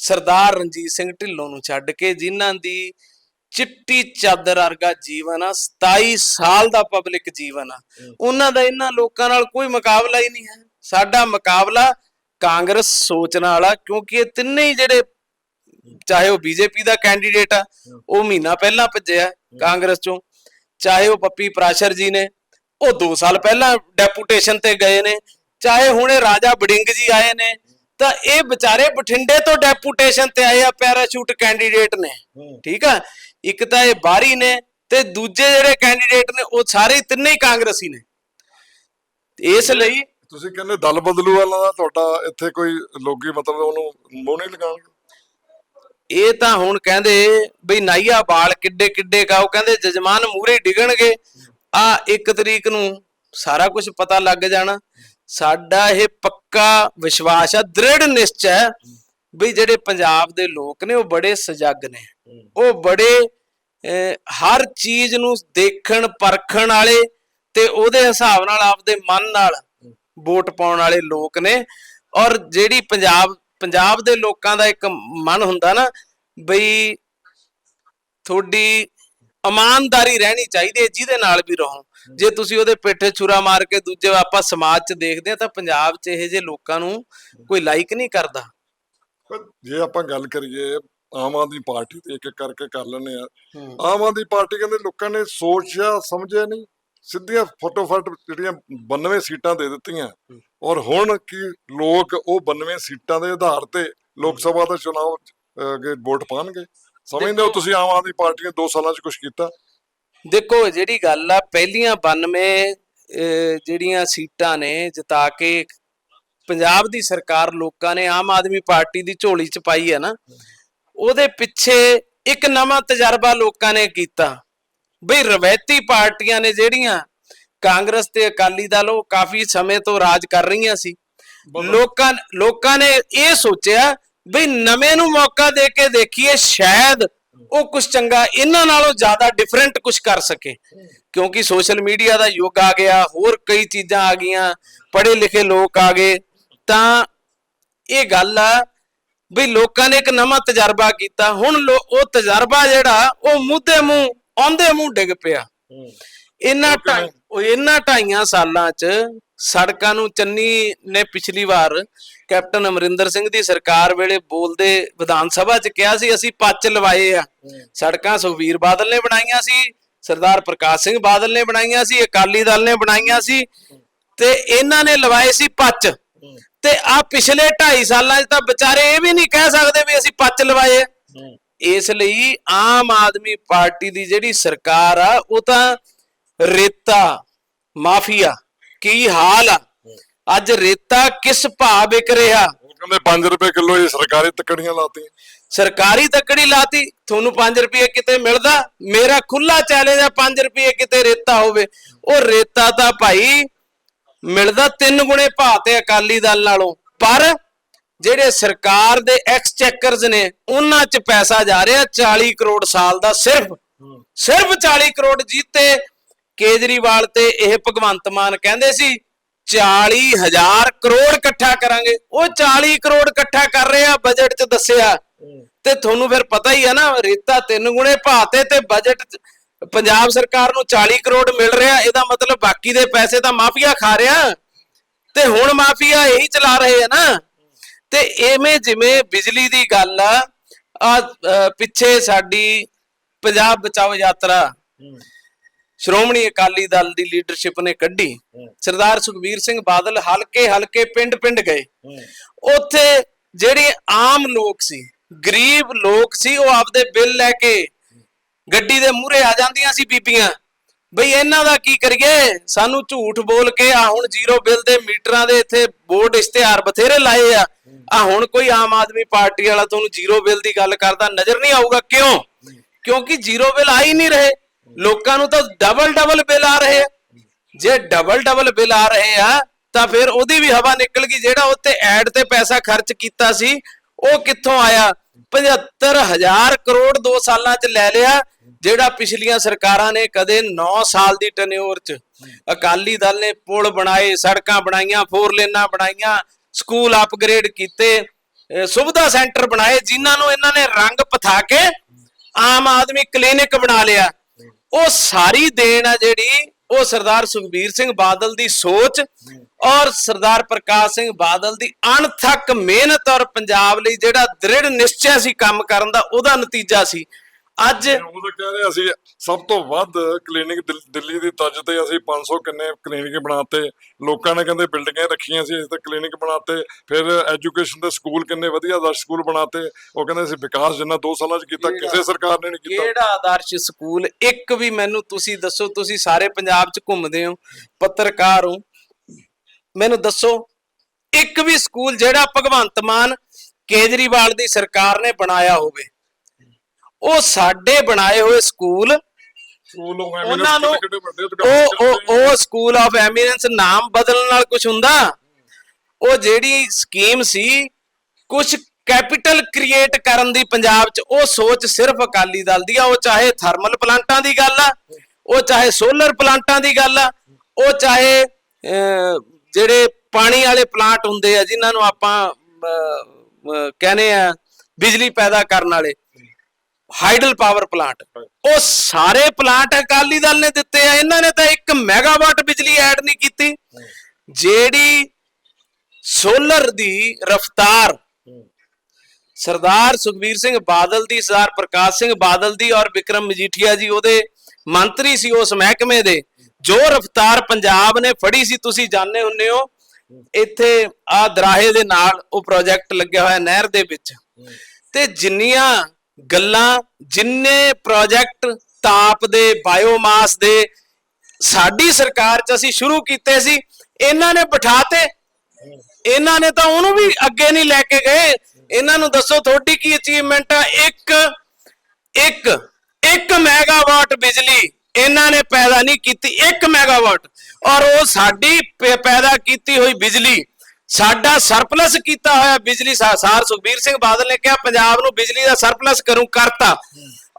ਸਰਦਾਰ ਰਣਜੀਤ ਸਿੰਘ ਢਿੱਲੋਂ ਨੂੰ ਛੱਡ ਕੇ ਜਿਨ੍ਹਾਂ ਦੀ ਚਿੱਟੀ ਚਾਦਰ ਵਰਗਾ ਜੀਵਨ ਆ 27 ਸਾਲ ਦਾ ਪਬਲਿਕ ਜੀਵਨ ਆ। ਉਹਨਾਂ ਦਾ ਇਹਨਾਂ ਲੋਕਾਂ ਨਾਲ ਕੋਈ ਮੁਕਾਬਲਾ ਹੀ ਨਹੀਂ ਹੈ। ਸਾਡਾ ਮੁਕਾਬਲਾ ਕਾਂਗਰਸ ਸੋਚਣ ਵਾਲਾ ਕਿਉਂਕਿ ਇਹ ਤਿੰਨੇ ਹੀ ਜਿਹੜੇ ਚਾਹੇ ਉਹ ਬੀਜੇਪੀ ਦਾ ਕੈਂਡੀਡੇਟ ਆ ਉਹ ਮਹੀਨਾ ਪਹਿਲਾਂ ਭੱਜਿਆ ਕਾਂਗਰਸ ਚੋਂ। ਚਾਹੇ ਉਹ ਪੱਪੀ ਪ੍ਰਾਸ਼ਰ ਜੀ ਨੇ ਉਹ 2 ਸਾਲ ਪਹਿਲਾਂ ਡੈਪੂਟੇਸ਼ਨ ਤੇ ਗਏ ਨੇ। ਚਾਹੇ ਹੁਣੇ ਰਾਜਾ ਬੜਿੰਗ ਜੀ ਆਏ ਨੇ ਤਾਂ ਇਹ ਵਿਚਾਰੇ ਬਠਿੰਡੇ ਤੋਂ ਡੈਪੂਟੇਸ਼ਨ ਤੇ ਆਏ ਆ ਪੈਰਾਸ਼ੂਟ ਕੈਂਡੀਡੇਟ ਨੇ। ਠੀਕ ਆ? ਇੱਕ ਤਾਂ ਇਹ ਬਾਹਰੀ ਨੇ ਤੇ ਦੂਜੇ ਜਿਹੜੇ ਕੈਂਡੀਡੇਟ ਨੇ ਉਹ ਸਾਰੇ ਤਿੰਨੇ ਹੀ ਕਾਂਗਰਸੀ ਨੇ। ਇਸ ਲਈ ਤੁਸੀਂ ਕਹਿੰਦੇ ਦਲ ਬਦਲੂ ਵਾਲਾ ਦਾ ਤੁਹਾਡਾ ਇੱਥੇ ਕੋਈ ਲੋਕੀ ਮਤਲਬ ਉਹਨੂੰ ਮੂੰਹ ਨਹੀਂ ਲਗਾਉਣਗੇ? ਇਹ ਤਾਂ ਹੁਣ ਕਹਿੰਦੇ ਬਈ ਨਾਈਆ ਬਾਲ ਕਿੱਡੇ ਕਿੱਡੇ ਕਾ ਉਹ ਕਹਿੰਦੇ ਜਜਮਾਨ ਮੂਰੇ ਡਿਗਣਗੇ। ਆ ਇੱਕ ਤਰੀਕ ਨੂੰ ਸਾਰਾ ਕੁਝ ਪਤਾ ਲੱਗ ਜਾਣਾ। ਸਾਡਾ ਇਹ ਪੱਕਾ ਵਿਸ਼ਵਾਸ ਆ ਦ੍ਰਿੜ ਨਿਸ਼ਚੈ ਹੈ ਵੀ ਜਿਹੜੇ ਪੰਜਾਬ ਦੇ ਲੋਕ ਨੇ ਉਹ ਬੜੇ ਸਜਗ ਨੇ। ਉਹ ਬੜੇ ਹਰ ਚੀਜ਼ ਨੂੰ ਦੇਖਣ ਪਰਖਣ ਵਾਲੇ ਤੇ ਉਹਦੇ ਹਿਸਾਬ ਨਾਲ ਆਪਦੇ ਮਨ ਨਾਲ ਵੋਟ ਪਾਉਣ ਵਾਲੇ ਲੋਕ ਨੇ। ਔਰ ਜਿਹੜੀ ਪੰਜਾਬ ਪੰਜਾਬ ਦੇ ਲੋਕਾਂ ਦਾ ਇੱਕ ਮਨ ਹੁੰਦਾ ਨਾ ਬਈ ਤੁਹਾਡੀ ਇਮਾਨਦਾਰੀ ਰਹਿਣੀ ਚਾਹੀਦੀ ਹੈ ਜਿਹਦੇ ਨਾਲ ਵੀ ਰਹੋ। ਜੇ ਤੁਸੀਂ ਉਹਦੇ ਪਿੱਠੇ ਛੁਰਾ ਮਾਰ ਕੇ ਦੂਜੇ ਆਪਾਂ ਸਮਾਜ 'ਚ ਦੇਖਦੇ ਆ ਤਾਂ ਪੰਜਾਬ 'ਚ ਇਹੋ ਜਿਹੇ ਲੋਕਾਂ ਨੂੰ ਕੋਈ ਲਾਈਕ ਨਹੀਂ ਕਰਦਾ। ਜੇ ਆਪਾਂ ਗੱਲ ਕਰੀਏ ਆਮ ਆਦਮੀ ਪਾਰਟੀ ਤੇ ਇੱਕ ਇੱਕ ਕਰਕੇ ਕਰ ਲੈਂਦੇ ਆ ਆਮ ਆਦਮੀ ਪਾਰਟੀ ਕਹਿੰਦੇ ਲੋਕਾਂ ਨੇ ਸੋਚਿਆ ਸਮਝਿਆ ਨਹੀਂ। ਸਿੱਧੀਆਂ ਫਟੋਫਟ ਜਿਹੜੀਆਂ 92 ਸੀਟਾਂ ਦੇ ਦਿੱਤੀਆਂ। ਔਰ ਹੁਣ ਕੀ ਲੋਕ ਉਹ 92 ਸੀਟਾਂ ਦੇ ਆਧਾਰ ਤੇ ਲੋਕ ਸਭਾ ਦਾ ਅੱਗੇ ਵੋਟ ਪਾਣਗੇ। ਸਮਝਦੇ ਹੋ ਤੁਸੀਂ ਆਮ ਆਦਮੀ ਪਾਰਟੀ ਨੇ 2 ਸਾਲਾਂ 'ਚ ਕੁਝ ਕੀਤਾ। ਦੇਖੋ ਜਿਹੜੀ ਗੱਲ ਆ ਪਹਿਲੀਆਂ 92 ਅਹ, ਜਿਹੜੀਆਂ ਸੀਟਾਂ ਨੇ ਜਿਤਾ ਕੇ ਪੰਜਾਬ ਦੀ ਸਰਕਾਰ ਲੋਕਾਂ ਨੇ ਆਮ ਆਦਮੀ ਪਾਰਟੀ ਦੀ ਝੋਲੀ ਚ ਪਾਈ ਹੈ ਨਾ ਉਹਦੇ ਪਿੱਛੇ ਇੱਕ ਨਵਾਂ ਤਜਰਬਾ ਲੋਕਾਂ ਨੇ ਕੀਤਾ। ਬਈ ਰਵੈਤੀ ਪਾਰਟੀਆਂ ਨੇ ਜਿਹੜੀਆਂ ਕਾਂਗਰਸ ਤੇ ਅਕਾਲੀ ਦਲ ਉਹ ਕਾਫੀ ਸਮੇਂ ਤੋਂ ਰਾਜ ਕਰ ਰਹੀਆਂ ਸੀ। ਲੋਕਾਂ ਲੋਕਾਂ ਨੇ ਇਹ ਸੋਚਿਆ ਬਈ ਨਵੇਂ ਨੂੰ ਮੌਕਾ ਦੇ ਕੇ ਦੇਖੀਏ ਸ਼ਾਇਦ ਉਹ ਕੁਝ ਚੰਗਾ ਇਹਨਾਂ ਨਾਲੋਂ ਜ਼ਿਆਦਾ ਡਿਫਰੈਂਟ ਕੁਝ ਕਰ ਸਕੇ। ਕਿਉਂਕਿ ਸੋਸ਼ਲ ਮੀਡੀਆ ਦਾ ਯੁੱਗ ਆ ਗਿਆ ਹੋਰ ਕਈ ਚੀਜ਼ਾਂ ਆ ਗਈਆਂ ਪੜ੍ਹੇ ਲਿਖੇ ਲੋਕ ਆ ਗਏ ਤਾਂ ਇਹ ਗੱਲ ਆ ਵੀ ਲੋਕਾਂ ਨੇ ਇੱਕ ਨਵਾਂ ਤਜਰਬਾ ਕੀਤਾ। ਹੁਣ ਉਹ ਤਜਰਬਾ ਜਿਹੜਾ ਉਹ ਮੁੱਦੇ ਮੂੰਹ ਆਉਂਦੇ ਮੂੰਹ ਡਿੱਗ ਪਿਆ। ਇਹਨਾਂ ਢਾਈ ਉਹ ਇਹਨਾਂ ਢਾਈਆਂ ਸਾਲਾਂ 'ਚ ਸੜਕਾਂ ਨੂੰ ਚੰਨੀ ਨੇ ਪਿਛਲੀ ਵਾਰ ਕੈਪਟਨ ਅਮਰਿੰਦਰ ਸਿੰਘ ਦੀ ਸਰਕਾਰ ਵੇਲੇ ਬੋਲਦੇ ਵਿਧਾਨ ਸਭਾ 'ਚ ਕਿਹਾ ਸੀ ਅਸੀਂ ਪੱਚ ਲਵਾਏ ਆ। ਸੜਕਾਂ ਸੁਖਵੀਰ ਬਾਦਲ ਨੇ ਬਣਾਈਆਂ ਸੀ ਸਰਦਾਰ ਪ੍ਰਕਾਸ਼ ਸਿੰਘ ਬਾਦਲ ਨੇ ਬਣਾਈਆਂ ਸੀ ਅਕਾਲੀ ਦਲ ਨੇ ਬਣਾਈਆਂ ਸੀ ਤੇ ਇਹਨਾਂ ਨੇ ਲਵਾਏ ਸੀ ਪੱਚ। ਤੇ ਆ ਪਿਛਲੇ 2.5 ਸਾਲਾਂ 'ਚ ਤਾਂ ਵਿਚਾਰੇ ਇਹ ਵੀ ਨਹੀਂ ਕਹਿ ਸਕਦੇ ਵੀ ਅਸੀਂ ਪੱਚ ਲਵਾਏ। ਇਸ ਲਈ ਆਮ ਆਦਮੀ ਪਾਰਟੀ ਦੀ ਜਿਹੜੀ ਸਰਕਾਰ ਆ ਉਹ ਤਾਂ ਰੇਤਾ ਮਾਫੀਆ। ਕੀ ਹਾਲ ਆ? ਅੱਜ ਰੇਤਾ ਕਿਸ ਭਾਅ ਵਿਕ ਰਿਹਾ? ਉਹ ਕਹਿੰਦੇ 5 ਰੁਪਏ ਕਿਲੋ ਇਹ ਸਰਕਾਰੀ ਤੱਕੜੀਆਂ ਲਾਤੀਆਂ। ਸਰਕਾਰੀ ਤੱਕੜੀ ਲਾਤੀ ਤੁਹਾਨੂੰ 5 ਰੁਪਏ ਕਿਤੇ ਮਿਲਦਾ? ਮੇਰਾ ਖੁੱਲਾ ਚੈਲੰਜ ਆ 5 ਰੁਪਏ ਕਿਤੇ ਰੇਤਾ ਹੋਵੇ। ਉਹ ਰੇਤਾ ਤਾਂ ਭਾਈ ਮਿਲਦਾ ਤਿੰਨ ਗੁਣੇ ਭਾਅ ਤੇ ਅਕਾਲੀ ਦਲ ਨਾਲੋਂ। ਪਰ ਜਿਹੜੇ ਸਰਕਾਰ ਦੇ ਐਕਸਚੈਕਰਸ ਨੇ ਉਹਨਾਂ 'ਚ ਪੈਸਾ ਜਾ ਰਿਹਾ 40 ਕਰੋੜ ਸਾਲ ਦਾ ਸਿਰਫ। ਸਿਰਫ 40 ਕਰੋੜ ਜੀਤੇ ਕੇਜਰੀਵਾਲ ਤੇ ਇਹ ਭਗਵੰਤ ਮਾਨ ਕਹਿੰਦੇ ਸੀ 40000 ਕਰੋੜ ਇਕੱਠਾ ਕਰਾਂਗੇ। ਉਹ 40 ਕਰੋੜ ਇਕੱਠਾ ਕਰ ਰਹੇ ਆ ਬਜਟ 'ਚ ਦੱਸਿਆ। ਤੇ ਤੁਹਾਨੂੰ ਫਿਰ ਪਤਾ ਹੀ ਆ ਨਾ, ਰੇਤਾ ਤਿੰਨ ਗੁਣੇ ਭਾਅ ਤੇ ਬਜਟ ਪੰਜਾਬ ਸਰਕਾਰ ਨੂੰ 40 ਕਰੋੜ ਮਿਲ ਰਿਹਾ, ਇਹਦਾ ਮਤਲਬ ਬਾਕੀ ਦੇ ਪੈਸੇ ਤਾਂ ਮਾਫੀਆ ਖਾ ਰਿਹਾ। ਤੇ ਹੁਣ ਮਾਫੀਆ ਇਹੀ ਚਲਾ ਰਹੇ ਆ ਨਾ। ਤੇ ਐਵੇਂ ਜਿਵੇਂ ਬਿਜਲੀ ਦੀ ਗੱਲ ਆ ਪਿੱਛੇ ਸਾਡੀ ਪੰਜਾਬ ਬਚਾਓ ਯਾਤਰਾ। ਸ਼੍ਰੋਮਣੀ ਅਕਾਲੀ ਦਲ ਦੀ ਲੀਡਰਸ਼ਿਪ ਨੇ ਕੱਢੀ। ਸਰਦਾਰ ਸੁਖਬੀਰ ਸਿੰਘ ਬਾਦਲ ਹਲਕੇ ਹਲਕੇ ਪਿੰਡ ਪਿੰਡ ਗਏ ਉੱਥੇ ਜਿਹੜੇ ਆਮ ਲੋਕ ਸੀ ਗਰੀਬ ਲੋਕ ਸੀ ਉਹ ਆਪਦੇ ਬਿੱਲ ਲੈ ਕੇ ਗੱਡੀ ਦੇ ਮੂਹਰੇ ਆ ਜਾਂਦੀਆਂ ਸੀ ਬੀਬੀਆਂ। ਬਈ ਇਹਨਾਂ ਦਾ ਕੀ ਕਰੀਏ? ਸਾਨੂੰ ਝੂਠ ਬੋਲ ਕੇ ਆ ਹੁਣ ਜ਼ੀਰੋ ਬਿੱਲ ਦੇ ਮੀਟਰਾਂ ਦੇ ਇੱਥੇ ਬੋਰਡ ਇਸ਼ਤਿਹਾਰ ਬਥੇਰੇ ਲਾਏ ਆ। ਆ ਹੁਣ ਕੋਈ ਆਮ ਆਦਮੀ ਪਾਰਟੀ ਵਾਲਾ ਤੁਹਾਨੂੰ ਜ਼ੀਰੋ ਬਿੱਲ ਦੀ ਗੱਲ ਕਰਦਾ ਨਜ਼ਰ ਨਹੀਂ ਆਊਗਾ। ਕਿਉਂ? ਕਿਉਂਕਿ ਜ਼ੀਰੋ ਬਿੱਲ ਆ ਹੀ ਨਹੀਂ ਰਹੇ। ਲੋਕਾਂ ਨੂੰ ਤਾਂ ਡਬਲ ਡਬਲ ਬਿੱਲ ਆ ਰਹੇ ਆ। ਜੇ ਡਬਲ ਡਬਲ ਬਿੱਲ ਆ ਰਹੇ ਆ, ਤਾਂ ਫਿਰ ਉਹਦੀ ਵੀ ਹਵਾ ਨਿਕਲ ਗਈ। ਜਿਹੜਾ ਉੱਤੇ ਐਡ ਤੇ ਪੈਸਾ ਖਰਚ ਕੀਤਾ ਸੀ, ਉਹ ਕਿੱਥੋਂ ਆਇਆ? 75000 ਕਰੋੜ 2 ਸਾਲਾਂ 'ਚ ਲੈ ਲਿਆ, ਜਿਹੜਾ ਪਿਛਲੀਆਂ ਸਰਕਾਰਾਂ ਨੇ ਕਦੇ 9 ਸਾਲ ਦੀ ਟੈਨਿਓਰ 'ਚ। ਅਕਾਲੀ ਦਲ ਨੇ ਪੁਲ ਬਣਾਏ, ਸੜਕਾਂ ਬਣਾਈਆਂ ਫੋਰ ਲੇਨਾਂ ਬਣਾਈਆਂ ਸਕੂਲ ਅਪਗ੍ਰੇਡ ਕੀਤੇ ਸੁਵਿਧਾ ਸੈਂਟਰ ਬਣਾਏ, ਜਿਨ੍ਹਾਂ ਨੂੰ ਇਹਨਾਂ ਨੇ ਰੰਗ ਪਥਾ ਕੇ ਆਮ ਆਦਮੀ ਕਲੀਨਿਕ ਬਣਾ ਲਿਆ। ਉਹ ਸਾਰੀ ਦੇਣ ਆ ਜਿਹੜੀ, ਉਹ ਸਰਦਾਰ ਸੁਖਬੀਰ ਸਿੰਘ ਬਾਦਲ ਦੀ ਸੋਚ ਔਰ ਸਰਦਾਰ ਪ੍ਰਕਾਸ਼ ਸਿੰਘ ਬਾਦਲ ਦੀ ਅਣਥੱਕ ਮਿਹਨਤ ਔਰ ਪੰਜਾਬ ਲਈ ਜਿਹੜਾ ਦ੍ਰਿੜ ਨਿਸ਼ਚੈ ਸੀ ਕੰਮ ਕਰਨ ਦਾ, ਉਹਦਾ ਨਤੀਜਾ ਸੀ। ਅੱਜ ਉਹ ਤਾਂ ਕਹਿ ਰਹੇ ਅਸੀਂ ਸਭ ਤੋਂ ਵੱਧ ਕਲੀਨਿਕ ਦਿੱਲੀ ਦੀ ਤਰਜ਼ ਤੇ ਅਸੀਂ 500 ਕਿੰਨੇ ਕਲੀਨਿਕ ਬਣਾਤੇ। ਲੋਕਾਂ ਨੇ ਕਹਿੰਦੇ ਬਿਲਡਿੰਗਾਂ ਰੱਖੀਆਂ ਸੀ ਅਸੀਂ ਤਾਂ ਕਲੀਨਿਕ ਬਣਾਤੇ। ਫਿਰ ਐਜੂਕੇਸ਼ਨ ਦੇ ਸਕੂਲ ਕਿੰਨੇ ਵਧੀਆ ਆਦਰਸ਼ ਸਕੂਲ ਬਣਾਤੇ। ਉਹ ਕਹਿੰਦੇ ਅਸੀਂ ਵਿਕਾਸ ਜਿੰਨਾ 2 ਸਾਲਾਂ 'ਚ ਕੀਤਾ ਕਿਸੇ ਸਰਕਾਰ ਨੇ ਨਹੀਂ ਕੀਤਾ। ਕਿਹੜਾ ਆਦਰਸ਼ ਸਕੂਲ? ਇੱਕ ਵੀ ਮੈਨੂੰ ਤੁਸੀਂ ਦੱਸੋ ਤੁਸੀਂ ਸਾਰੇ ਪੰਜਾਬ 'ਚ ਘੁੰਮਦੇ ਹੋ ਪੱਤਰਕਾਰ ਹੋ। ਮੈਨੂੰ ਦੱਸੋ ਇੱਕ ਵੀ ਸਕੂਲ ਜਿਹੜਾ ਭਗਵੰਤ ਮਾਨ ਕੇਜਰੀਵਾਲ ਦੀ ਸਰਕਾਰ ਨੇ ਬਣਾਇਆ ਹੋਵੇ। ਉਹ ਸਾਡੇ ਬਣਾਏ ਹੋਏ ਸਕੂਲ ਸਕੂਲ ਉਹ ਉਹਨਾਂ ਨੂੰ ਉਹ ਉਹ। ਉਹ ਸਕੂਲ ਆਫ ਐਮੀਨੈਂਸ ਨਾਮ ਬਦਲਣ ਨਾਲ ਕੁਝ ਹੁੰਦਾ? ਉਹ ਜਿਹੜੀ ਸਕੀਮ ਸੀ ਕੁਝ ਕੈਪੀਟਲ ਕ੍ਰੀਏਟ ਕਰਨ ਦੀ ਪੰਜਾਬ 'ਚ ਉਹ ਸੋਚ ਸਿਰਫ ਅਕਾਲੀ ਦਲ ਦੀ ਆ। ਉਹ ਚਾਹੇ ਥਰਮਲ ਪਲਾਂਟਾਂ ਦੀ ਗੱਲ ਆ ਉਹ ਚਾਹੇ ਸੋਲਰ ਪਲਾਂਟਾਂ ਦੀ ਗੱਲ ਆ ਉਹ ਚਾਹੇ ਜਿਹੜੇ ਪਾਣੀ ਵਾਲੇ ਪਲਾਂਟ ਹੁੰਦੇ ਆ ਜਿਨ੍ਹਾਂ ਨੂੰ ਆਪਾਂ ਕਹਿੰਦੇ ਆ ਬਿਜਲੀ ਪੈਦਾ ਕਰਨ ਵਾਲੇ। Hydel power plant. ਉਹ ਸਾਰੇ ਪਲਾਂਟ ਅਕਾਲੀ ਦਲ ਨੇ ਦਿੱਤੇ ਆ। ਇਹਨਾਂ ਨੇ ਤਾਂ 1 ਮੈਗਾਵਾਟ ਬਿਜਲੀ ਐਡ ਨਹੀਂ ਕੀਤੀ, ਜਿਹੜੀ ਸੋਲਰ ਦੀ ਰਫਤਾਰ ਸਰਦਾਰ ਸੁਖਬੀਰ ਸਿੰਘ ਬਾਦਲ ਦੀ, ਸਰਦਾਰ ਪ੍ਰਕਾਸ਼ ਸਿੰਘ ਬਾਦਲ ਦੀ ਔਰ ਵਿਕਰਮ ਮਜੀਠੀਆ ਜੀ, ਉਹਦੇ ਮੰਤਰੀ ਸੀ ਉਸ ਮਹਿਕਮੇ ਦੇ, ਜੋ ਰਫਤਾਰ ਪੰਜਾਬ ਨੇ ਫੜੀ ਸੀ, ਤੁਸੀਂ ਜਾਣਦੇ ਹੁੰਨੇ ਹੋ, ਇੱਥੇ ਆ ਦਰਾਹੇ ਦੇ ਨਾਲ ਉਹ ਪ੍ਰੋਜੈਕਟ ਲੱਗਿਆ ਹੋਇਆ ਨਹਿਰ ਦੇ ਵਿੱਚ। ਤੇ ਜਿੰਨੀਆਂ ਗੱਲਾਂ ਜਿੰਨੇ ਪ੍ਰੋਜੈਕਟ ਤਾਪ ਦੇ ਬਾਇਓਮਾਸ ਦੇ ਸਾਡੀ ਸਰਕਾਰ 'ਚ ਅਸੀਂ ਸ਼ੁਰੂ ਕੀਤੇ ਸੀ, ਇਹਨਾਂ ਨੇ ਬਿਠਾਤੇ। ਇਹਨਾਂ ਨੇ ਤਾਂ ਉਹਨੂੰ ਵੀ ਅੱਗੇ ਨਹੀਂ ਲੈ ਕੇ ਗਏ। ਇਹਨਾਂ ਨੂੰ ਦੱਸੋ ਤੁਹਾਡੀ ਕੀ ਅਚੀਵਮੈਂਟ ਆ? ਇੱਕ ਇੱਕ ਇੱਕ ਮੈਗਾਵਾਟ ਬਿਜਲੀ ਇਹਨਾਂ ਨੇ ਪੈਦਾ ਨਹੀਂ ਕੀਤੀ 1 ਮੈਗਾਵਾਟ ਔਰ ਉਹ ਸਾਡੀ ਪੈਦਾ ਕੀਤੀ ਹੋਈ ਬਿਜਲੀ ਸਾਡਾ ਸਰਪਲਸ ਕੀਤਾ ਹੋਇਆ ਬਿਜਲੀ ਸਾਰ ਸੁਖਬੀਰ ਸਿੰਘ ਬਾਦਲ ਨੇ ਕਿਹਾ, ਪੰਜਾਬ ਨੂੰ ਬਿਜਲੀ ਦਾ ਸਰਪਲਸ ਕਰੂੰ ਕਰਤਾ।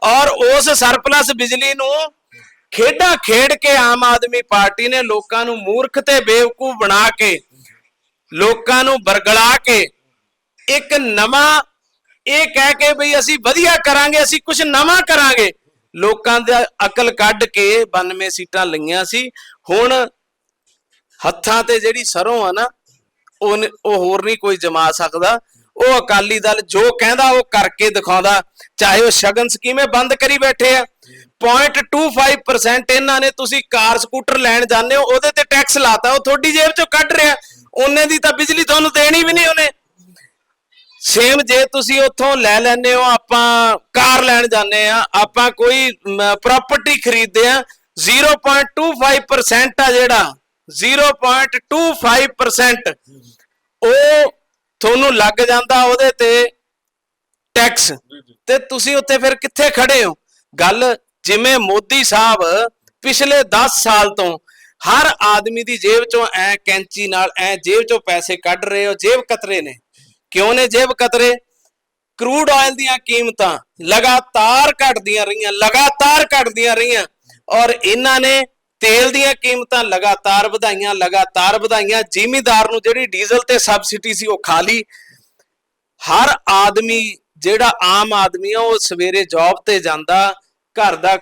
ਔਰ ਉਸ ਸਰਪਲਸ ਬਿਜਲੀ ਨੂੰ ਖੇਡਾਂ ਖੇਡ ਕੇ ਆਮ ਆਦਮੀ ਪਾਰਟੀ ਨੇ ਲੋਕਾਂ ਨੂੰ ਮੂਰਖ ਤੇ ਬੇਵਕੂਫ ਬਣਾ ਕੇ, ਲੋਕਾਂ ਨੂੰ ਬਰਗਲਾ ਕੇ, ਇੱਕ ਨਵਾਂ ਇਹ ਕਹਿ ਕੇ ਬਈ ਅਸੀਂ ਵਧੀਆ ਕਰਾਂਗੇ, ਅਸੀਂ ਕੁਝ ਨਵਾਂ ਕਰਾਂਗੇ। ਲੋਕਾਂ ਦਾ ਅਕਲ ਕੱਢ ਕੇ 92 ਸੀਟਾਂ ਲਈਆਂ ਸੀ। ਹੁਣ ਹੱਥਾਂ ਤੇ ਜਿਹੜੀ ਸਰੋਂ ਆ ਨਾ ਉਹ ਉਹ ਹੋਰ ਨਹੀਂ ਕੋਈ ਜਮਾ ਸਕਦਾ। ਉਹ ਅਕਾਲੀ ਦਲ ਜੋ ਕਹਿੰਦਾ ਉਹ ਕਰਕੇ ਦਿਖਾਉਂਦਾ, ਚਾਹੇ ਉਹ ਸ਼ਗਨ ਸਕੀਮੇ ਬੰਦ ਕਰੀ ਬੈਠੇ ਆ। 0.25% ਇਹਨਾਂ ਨੇ ਤੁਸੀਂ ਕਾਰ, ਸਕੂਟਰ ਲੈਣ ਜਾਂਦੇ ਹੋ, ਉਹਦੇ ਤੇ ਟੈਕਸ ਲਾਤਾ, ਉਹ ਤੁਹਾਡੀ ਜੇਬ ਚੋਂ ਕੱਢ ਰਿਹਾ। ਉਹਨੇ ਦੀ ਤਾਂ ਬਿਜਲੀ ਤੁਹਾਨੂੰ ਦੇਣੀ ਵੀ ਨਹੀਂ ਉਹਨੇ। ਸੇਮ ਜੇ ਤੁਸੀਂ ਉੱਥੋਂ ਲੈ ਲੈਂਦੇ ਹੋ, ਆਪਾਂ ਕਾਰ ਲੈਣ ਜਾਂਦੇ ਆ, ਆਪਾਂ ਕੋਈ ਪ੍ਰਾਪਰਟੀ ਖਰੀਦਦੇ ਆ 0.25% ਆ ਜਿਹੜਾ। 0.25% ਉਹ ਤੁਹਾਨੂੰ ਲੱਗ ਜਾਂਦਾ ਉਹਦੇ ਤੇ ਟੈਕਸ ਤੇ ਤੁਸੀਂ ਉੱਥੇ ਫਿਰ ਕਿੱਥੇ ਖੜੇ ਹੋ? ਗੱਲ ਜਿਵੇਂ ਮੋਦੀ ਸਾਹਿਬ ਪਿਛਲੇ 10 ਸਾਲ ਤੋਂ ਹਰ ਆਦਮੀ ਦੀ ਜੇਬ ਚੋਂ ਐ ਕੈਂਚੀ ਨਾਲ ਐ ਜੇਬ ਚੋਂ ਪੈਸੇ ਕੱਢ ਰਹੇ ਹੋ ਜੇਬ ਕਤਰੇ ਨੇ। ਕਿਉਂ ਨੇ ਜੇਬ ਕਤਰੇ? ਕਰੂਡ ਆਇਲ ਦੀਆਂ ਕੀਮਤਾਂ ਲਗਾਤਾਰ ਘਟਦੀਆਂ ਰਹੀਆਂ ਲਗਾਤਾਰ ਘਟਦੀਆਂ ਰਹੀਆਂ। ਔਰ ਇਹਨਾਂ ਨੇ ਤੇਲ ਦੀਆਂ ਕੀਮਤਾਂ ਲਗਾਤਾਰ ਵਧਾਈਆਂ ਲਗਾਤਾਰ ਵਧਾਈਆਂ। ਜ਼ਿਮੀਦਾਰ ਨੂੰ ਜਿਹੜੀ ਡੀਜ਼ਲ ਤੇ ਸਬਸਿਡੀ ਸੀ ਉਹ ਖਾ ਲਈ। ਹਰ ਆਦਮੀ ਜਿਹੜਾ ਆਮ ਆਦਮੀ ਆ ਉਹ ਸਵੇਰੇ ਜੌਬ ਤੇ ਜਾਂਦਾ ਘਰ ਦਾ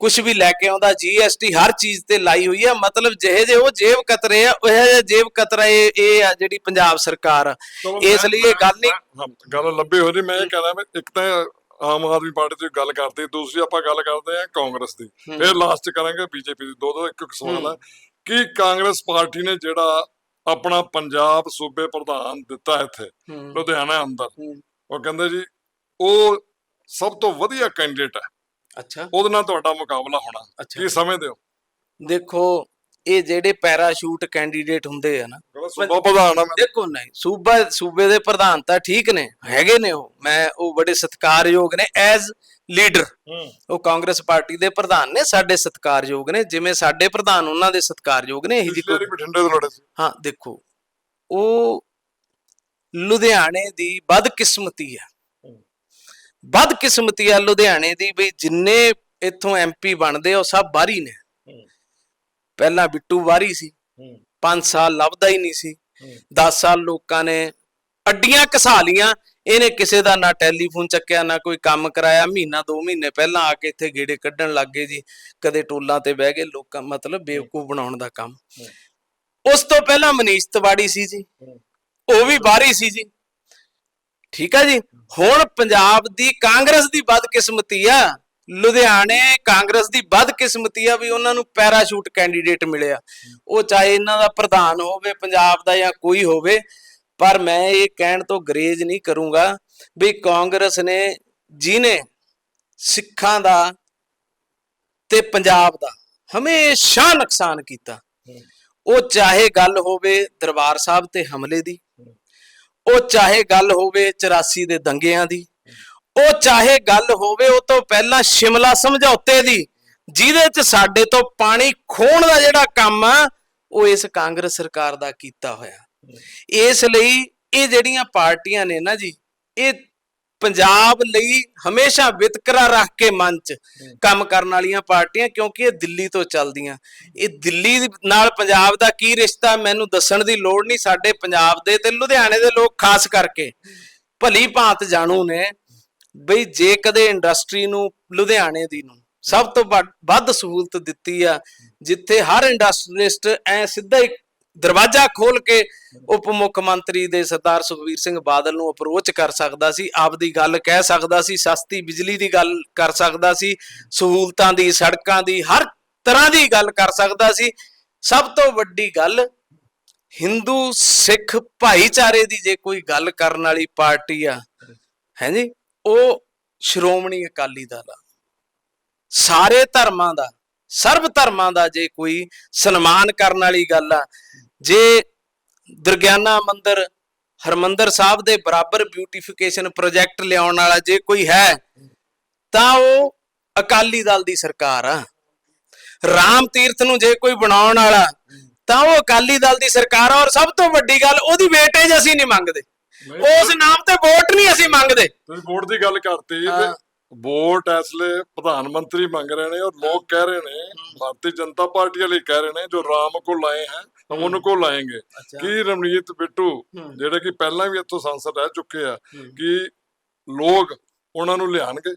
ਕੁਝ ਵੀ ਲੈ ਕੇ ਆਉਂਦਾ ਜੀਐਸਟੀ ਹਰ ਚੀਜ਼ ਤੇ ਲਾਈ ਹੋਈ ਆ। ਮਤਲਬ ਜਿਹੇ ਜੇ ਉਹ ਜੇਬ ਕਤਰੇ ਆ ਉਹ ਜਿਹਾ ਜੇਬ ਕਤਰਾ ਇਹ ਇਹ ਆ ਜਿਹੜੀ ਪੰਜਾਬ ਸਰਕਾਰ ਇਸ ਲਈ ਇਹ ਗੱਲ ਨਹੀਂ ਹਾਂ, ਗੱਲ ਲੰਬੀ ਹੋ ਰਹੀ ਮੈਂ ਇਹ ਕਹਿੰਦਾ ਮੈਂ ਇੱਕ ਤਾਂ ਆਮ ਆਦਮੀ ਪਾਰਟੀ ਦੀ ਗੱਲ ਕਰਦੇ ਦੂਸਰੀ ਆਪਾਂ ਗੱਲ ਕਰਦੇ ਆ ਕਾਂਗਰਸ ਦੀ। ਫਿਰ ਲਾਸਟ ਕਰਾਂਗੇ ਬੀਜੇਪੀ ਦੀ। ਦੋ ਦੋ ਇੱਕ ਇੱਕ ਸਵਾਲ ਹੈ। ਕਿ ਕਾਂਗਰਸ ਪਾਰਟੀ ਨੇ ਜਿਹੜਾ ਆਪਣਾ ਪੰਜਾਬ ਸੂਬੇ ਪ੍ਰਧਾਨ ਦਿੱਤਾ ਇੱਥੇ ਲੁਧਿਆਣਾ ਅੰਦਰ। ਉਹ ਕਹਿੰਦੇ ਜੀ ਉਹ ਸਭ ਤੋਂ ਵਧੀਆ ਕੈਂਡੀਡੇਟ ਹੈ। ਅੱਛਾ। ਉਹਦੇ ਨਾਲ ਤੁਹਾਡਾ ਮੁਕਾਬਲਾ ਹੋਣਾ। ਕੀ ਸਮਝਦੇ ਹੋ? ਦੇਖੋ ਇਹ ਜਿਹੜੇ ਪੈਰਾਸ਼ੂਟ ਕੈਂਡੀਡੇਟ ਹੁੰਦੇ ਆ ਨਾ ਸੂਬਾ ਪ੍ਰਧਾਨ ਆ ਮੈਂ। ਦੇਖੋ ਨਹੀਂ ਸੂਬਾ ਸੂਬੇ ਦੇ ਪ੍ਰਧਾਨ ਤਾਂ ਠੀਕ ਨੇ ਹੈਗੇ ਨੇ ਉਹ ਮੈਂ ਉਹ ਬੜੇ ਸਤਿਕਾਰਯੋਗ ਨੇ ਐਜ਼ ਲੀਡਰ। ਉਹ ਕਾਂਗਰਸ ਪਾਰਟੀ ਦੇ ਪ੍ਰਧਾਨ ਨੇ ਸਾਡੇ ਸਤਿਕਾਰਯੋਗ ਨੇ ਜਿਵੇਂ ਸਾਡੇ ਪ੍ਰਧਾਨ ਉਹਨਾਂ ਦੇ ਸਤਿਕਾਰਯੋਗ ਨੇ ਇਹੀ ਜੀ ਵਾਰੀ ਬਠਿੰਡੇ ਤੋਂ ਲੜੇ ਸੀ। ਹਾਂ ਦੇਖੋ ਉਹ ਲੁਧਿਆਣੇ ਦੀ ਬਦਕਿਸਮਤੀ ਹੈ। ਬਦਕਿਸਮਤੀ ਹੈ ਲੁਧਿਆਣੇ ਦੀ ਵੀ ਜਿੰਨੇ ਇੱਥੋਂ ਐਮਪੀ ਬਣਦੇ ਆ ਉਹ ਸਭ ਬਾਹਰੀ ਨੇ। ਪਹਿਲਾਂ ਬਿੱਟੂ ਬਾਹਰੀ ਸੀ। 5 ਸਾਲ ਲੱਭਦਾ ਹੀ ਨਹੀਂ ਸੀ। 10 ਸਾਲ ਲੋਕਾਂ ਨੇ ਅੱਡੀਆਂ ਘਸਾ ਲੀਆਂ ਇਹਨੇ ਕਿਸੇ ਦਾ ਨਾ ਟੈਲੀਫੋਨ ਚੱਕਿਆ ਨਾ ਕੋਈ ਕੰਮ ਕਰਾਇਆ। ਮਹੀਨਾ 2 ਮਹੀਨੇ ਪਹਿਲਾਂ ਆ ਕੇ ਇੱਥੇ ਗੇੜੇ ਕੱਢਣ ਲੱਗ ਗਏ ਜੀ। ਕਦੇ ਟੋਲਾਂ ਤੇ ਬਹਿ ਗਏ ਲੋਕਾਂ ਮਤਲਬ ਬੇਵਕੂਫ ਬਣਾਉਣ ਦਾ ਕੰਮ। ਉਸ ਤੋਂ ਪਹਿਲਾਂ ਮਨੀਸ਼ ਤਿਵਾੜੀ ਸੀ ਜੀ। ਉਹ ਵੀ ਬਾਹਰੀ ਸੀ ਜੀ। ਠੀਕ ਆ ਜੀ। ਹੁਣ ਪੰਜਾਬ ਦੀ ਕਾਂਗਰਸ ਦੀ ਬਦਕਿਸਮਤੀ ਆ। ਲੁਧਿਆਣੇ ਕਾਂਗਰਸ ਦੀ ਬਦਕਿਸਮਤੀ ਆ ਵੀ ਉਹਨਾਂ ਨੂੰ ਪੈਰਾਸ਼ੂਟ ਕੈਂਡੀਡੇਟ ਮਿਲਿਆ ਉਹ ਚਾਹੇ ਇਹਨਾਂ ਦਾ ਪ੍ਰਧਾਨ ਹੋਵੇ, ਪੰਜਾਬ ਦਾ ਜਾਂ ਕੋਈ ਹੋਵੇ, ਪਰ ਮੈਂ ਇਹ ਕਹਿਣ ਤੋਂ ਗਰੇਜ ਨਹੀਂ ਕਰੂੰਗਾ ਵੀ ਕਾਂਗਰਸ ਨੇ ਜਿਨੇ ਸਿੱਖਾਂ ਦਾ ਤੇ ਪੰਜਾਬ ਦਾ ਹਮੇਸ਼ਾ ਨੁਕਸਾਨ ਕੀਤਾ। ਉਹ ਚਾਹੇ ਗੱਲ ਹੋਵੇ ਦਰਬਾਰ ਸਾਹਿਬ ਤੇ ਹਮਲੇ ਦੀ, ਉਹ ਚਾਹੇ ਗੱਲ ਹੋਵੇ 84 ਦੇ ਦੰਗਿਆਂ ਦੀ ਉਹ ਚਾਹੇ ਗੱਲ ਹੋਵੇ ਉਹ ਤੋਂ ਪਹਿਲਾਂ ਸ਼ਿਮਲਾ ਸਮਝੌਤੇ ਦੀ, ਜਿਹਦੇ ਚ ਸਾਡੇ ਤੋਂ ਪਾਣੀ ਖੋਣ ਦਾ ਜਿਹੜਾ ਕੰਮ ਆ, ਉਹ ਇਸ ਕਾਂਗਰਸ ਸਰਕਾਰ ਦਾ ਕੀਤਾ ਹੋਇਆ। ਇਸ ਲਈ ਇਹ ਜਿਹੜੀਆਂ ਪਾਰਟੀਆਂ ਨੇ ਨਾ ਜੀ, ਇਹ ਪੰਜਾਬ ਲਈ ਹਮੇਸ਼ਾ ਵਿਤਕਰਾ ਰੱਖ ਕੇ ਮਨ 'ਚ ਕੰਮ ਕਰਨ ਵਾਲੀਆਂ ਪਾਰਟੀਆਂ, ਕਿਉਂਕਿ ਇਹ ਦਿੱਲੀ ਤੋਂ ਚੱਲਦੀਆਂ। ਇਹ ਦਿੱਲੀ ਨਾਲ ਪੰਜਾਬ ਦਾ ਕੀ ਰਿਸ਼ਤਾ, ਮੈਨੂੰ ਦੱਸਣ ਦੀ ਲੋੜ ਨਹੀਂ। ਸਾਡੇ ਪੰਜਾਬ ਦੇ ਤੇ ਲੁਧਿਆਣੇ ਦੇ ਲੋਕ ਖਾਸ ਕਰਕੇ ਭਲੀ ਭਾਂਤ ਜਾਣੂ ਨੇ ਬਈ ਜੇ ਕਦੇ ਇੰਡਸਟਰੀ ਨੂੰ, ਲੁਧਿਆਣੇ ਦੀ ਨੂੰ ਸਭ ਤੋਂ ਵੱਧ- ਵੱਧ ਸਹੂਲਤ ਦਿੱਤੀ ਆ, ਜਿੱਥੇ ਹਰ ਇੰਡਸਟਰੀਲਿਸਟ ਐ ਸਿੱਧਾ ਹੀ ਦਰਵਾਜ਼ਾ ਖੋਲ ਕੇ ਉਪ ਮੁੱਖ ਮੰਤਰੀ ਦੇ ਸਰਦਾਰ ਸੁਖਬੀਰ ਸਿੰਘ ਬਾਦਲ ਨੂੰ ਅਪਰੋਚ ਕਰ ਸਕਦਾ ਸੀ, ਆਪਦੀ ਗੱਲ ਕਹਿ ਸਕਦਾ ਸੀ, ਸਸਤੀ ਬਿਜਲੀ ਦੀ ਗੱਲ ਕਰ ਸਕਦਾ ਸੀ, ਸਹੂਲਤਾਂ ਦੀ, ਸੜਕਾਂ ਦੀ, ਹਰ ਤਰ੍ਹਾਂ ਦੀ ਗੱਲ ਕਰ ਸਕਦਾ ਸੀ। ਸਭ ਤੋਂ ਵੱਡੀ ਗੱਲ ਹਿੰਦੂ ਸਿੱਖ ਭਾਈਚਾਰੇ ਦੀ ਜੇ ਕੋਈ ਗੱਲ ਕਰਨ ਵਾਲੀ ਪਾਰਟੀ ਆ ਹੈਂਜੀ ਉਹ ਸ਼੍ਰੋਮਣੀ ਅਕਾਲੀ ਦਲ ਆ। ਸਾਰੇ ਧਰਮਾਂ ਦਾ, ਸਰਬ ਧਰਮਾਂ ਦਾ ਜੇ ਕੋਈ ਸਨਮਾਨ ਕਰਨ ਵਾਲੀ ਗੱਲ ਆ, ਜੇ ਦੁਰਗਿਆਨਾ ਮੰਦਿਰ, ਹਰਮੰਦਰ ਸਾਹਿਬ ਦੇ ਬਰਾਬਰ ਬਿਊਟੀਫਿਕੇਸ਼ਨ ਪ੍ਰੋਜੈਕਟ ਲਿਆਉਣ ਵਾਲਾ ਜੇ ਕੋਈ ਹੈ, ਤਾਂ ਉਹ ਅਕਾਲੀ ਦਲ ਦੀ ਸਰਕਾਰ ਆ। ਰਾਮ ਤੀਰਥ ਨੂੰ ਜੇ ਕੋਈ ਬਣਾਉਣ ਵਾਲਾ, ਤਾਂ ਉਹ ਅਕਾਲੀ ਦਲ ਦੀ ਸਰਕਾਰ ਆ। ਔਰ ਸਭ ਤੋਂ ਵੱਡੀ ਗੱਲ, ਉਹਦੀ ਵੇਟੇਜ ਅਸੀਂ ਨਹੀਂ ਮੰਗਦੇ। ਉਸ ਨਾਮ ਤੇ ਵੋਟ ਨਹੀਂ ਅਸੀਂ ਮੰਗਦੇ। ਤੁਸੀਂ ਵੋਟ ਦੀ ਗੱਲ ਕਰਤੀ ਤੇ। ਵੋਟ ਇਸ ਲਈ ਪ੍ਰਧਾਨ ਮੰਤਰੀ ਮੰਗ ਰਹੇ ਨੇ ਔਰ ਲੋਕ ਕਹਿ ਰਹੇ ਨੇ ਭਾਰਤੀ ਜਨਤਾ ਪਾਰਟੀ ਵਾਲੇ ਕਹਿ ਰਹੇ ਨੇ ਜੋ ਰਾਮ ਕੋ ਲਾਏ ਹੈ ਹਮ ਉनको ਲਾਏਂਗੇ ਕੀ ਰਮਨੀਤ ਬਿੱਟੂ ਜਿਹੜੇ ਕਿ ਪਹਿਲਾਂ ਵੀ ਇੱਥੋਂ ਸੰਸਦ ਰਹਿ ਚੁੱਕੇ ਆ ਕਿ ਲੋਕ ਉਹਨਾਂ ਨੂੰ ਲਿਆਣਗੇ?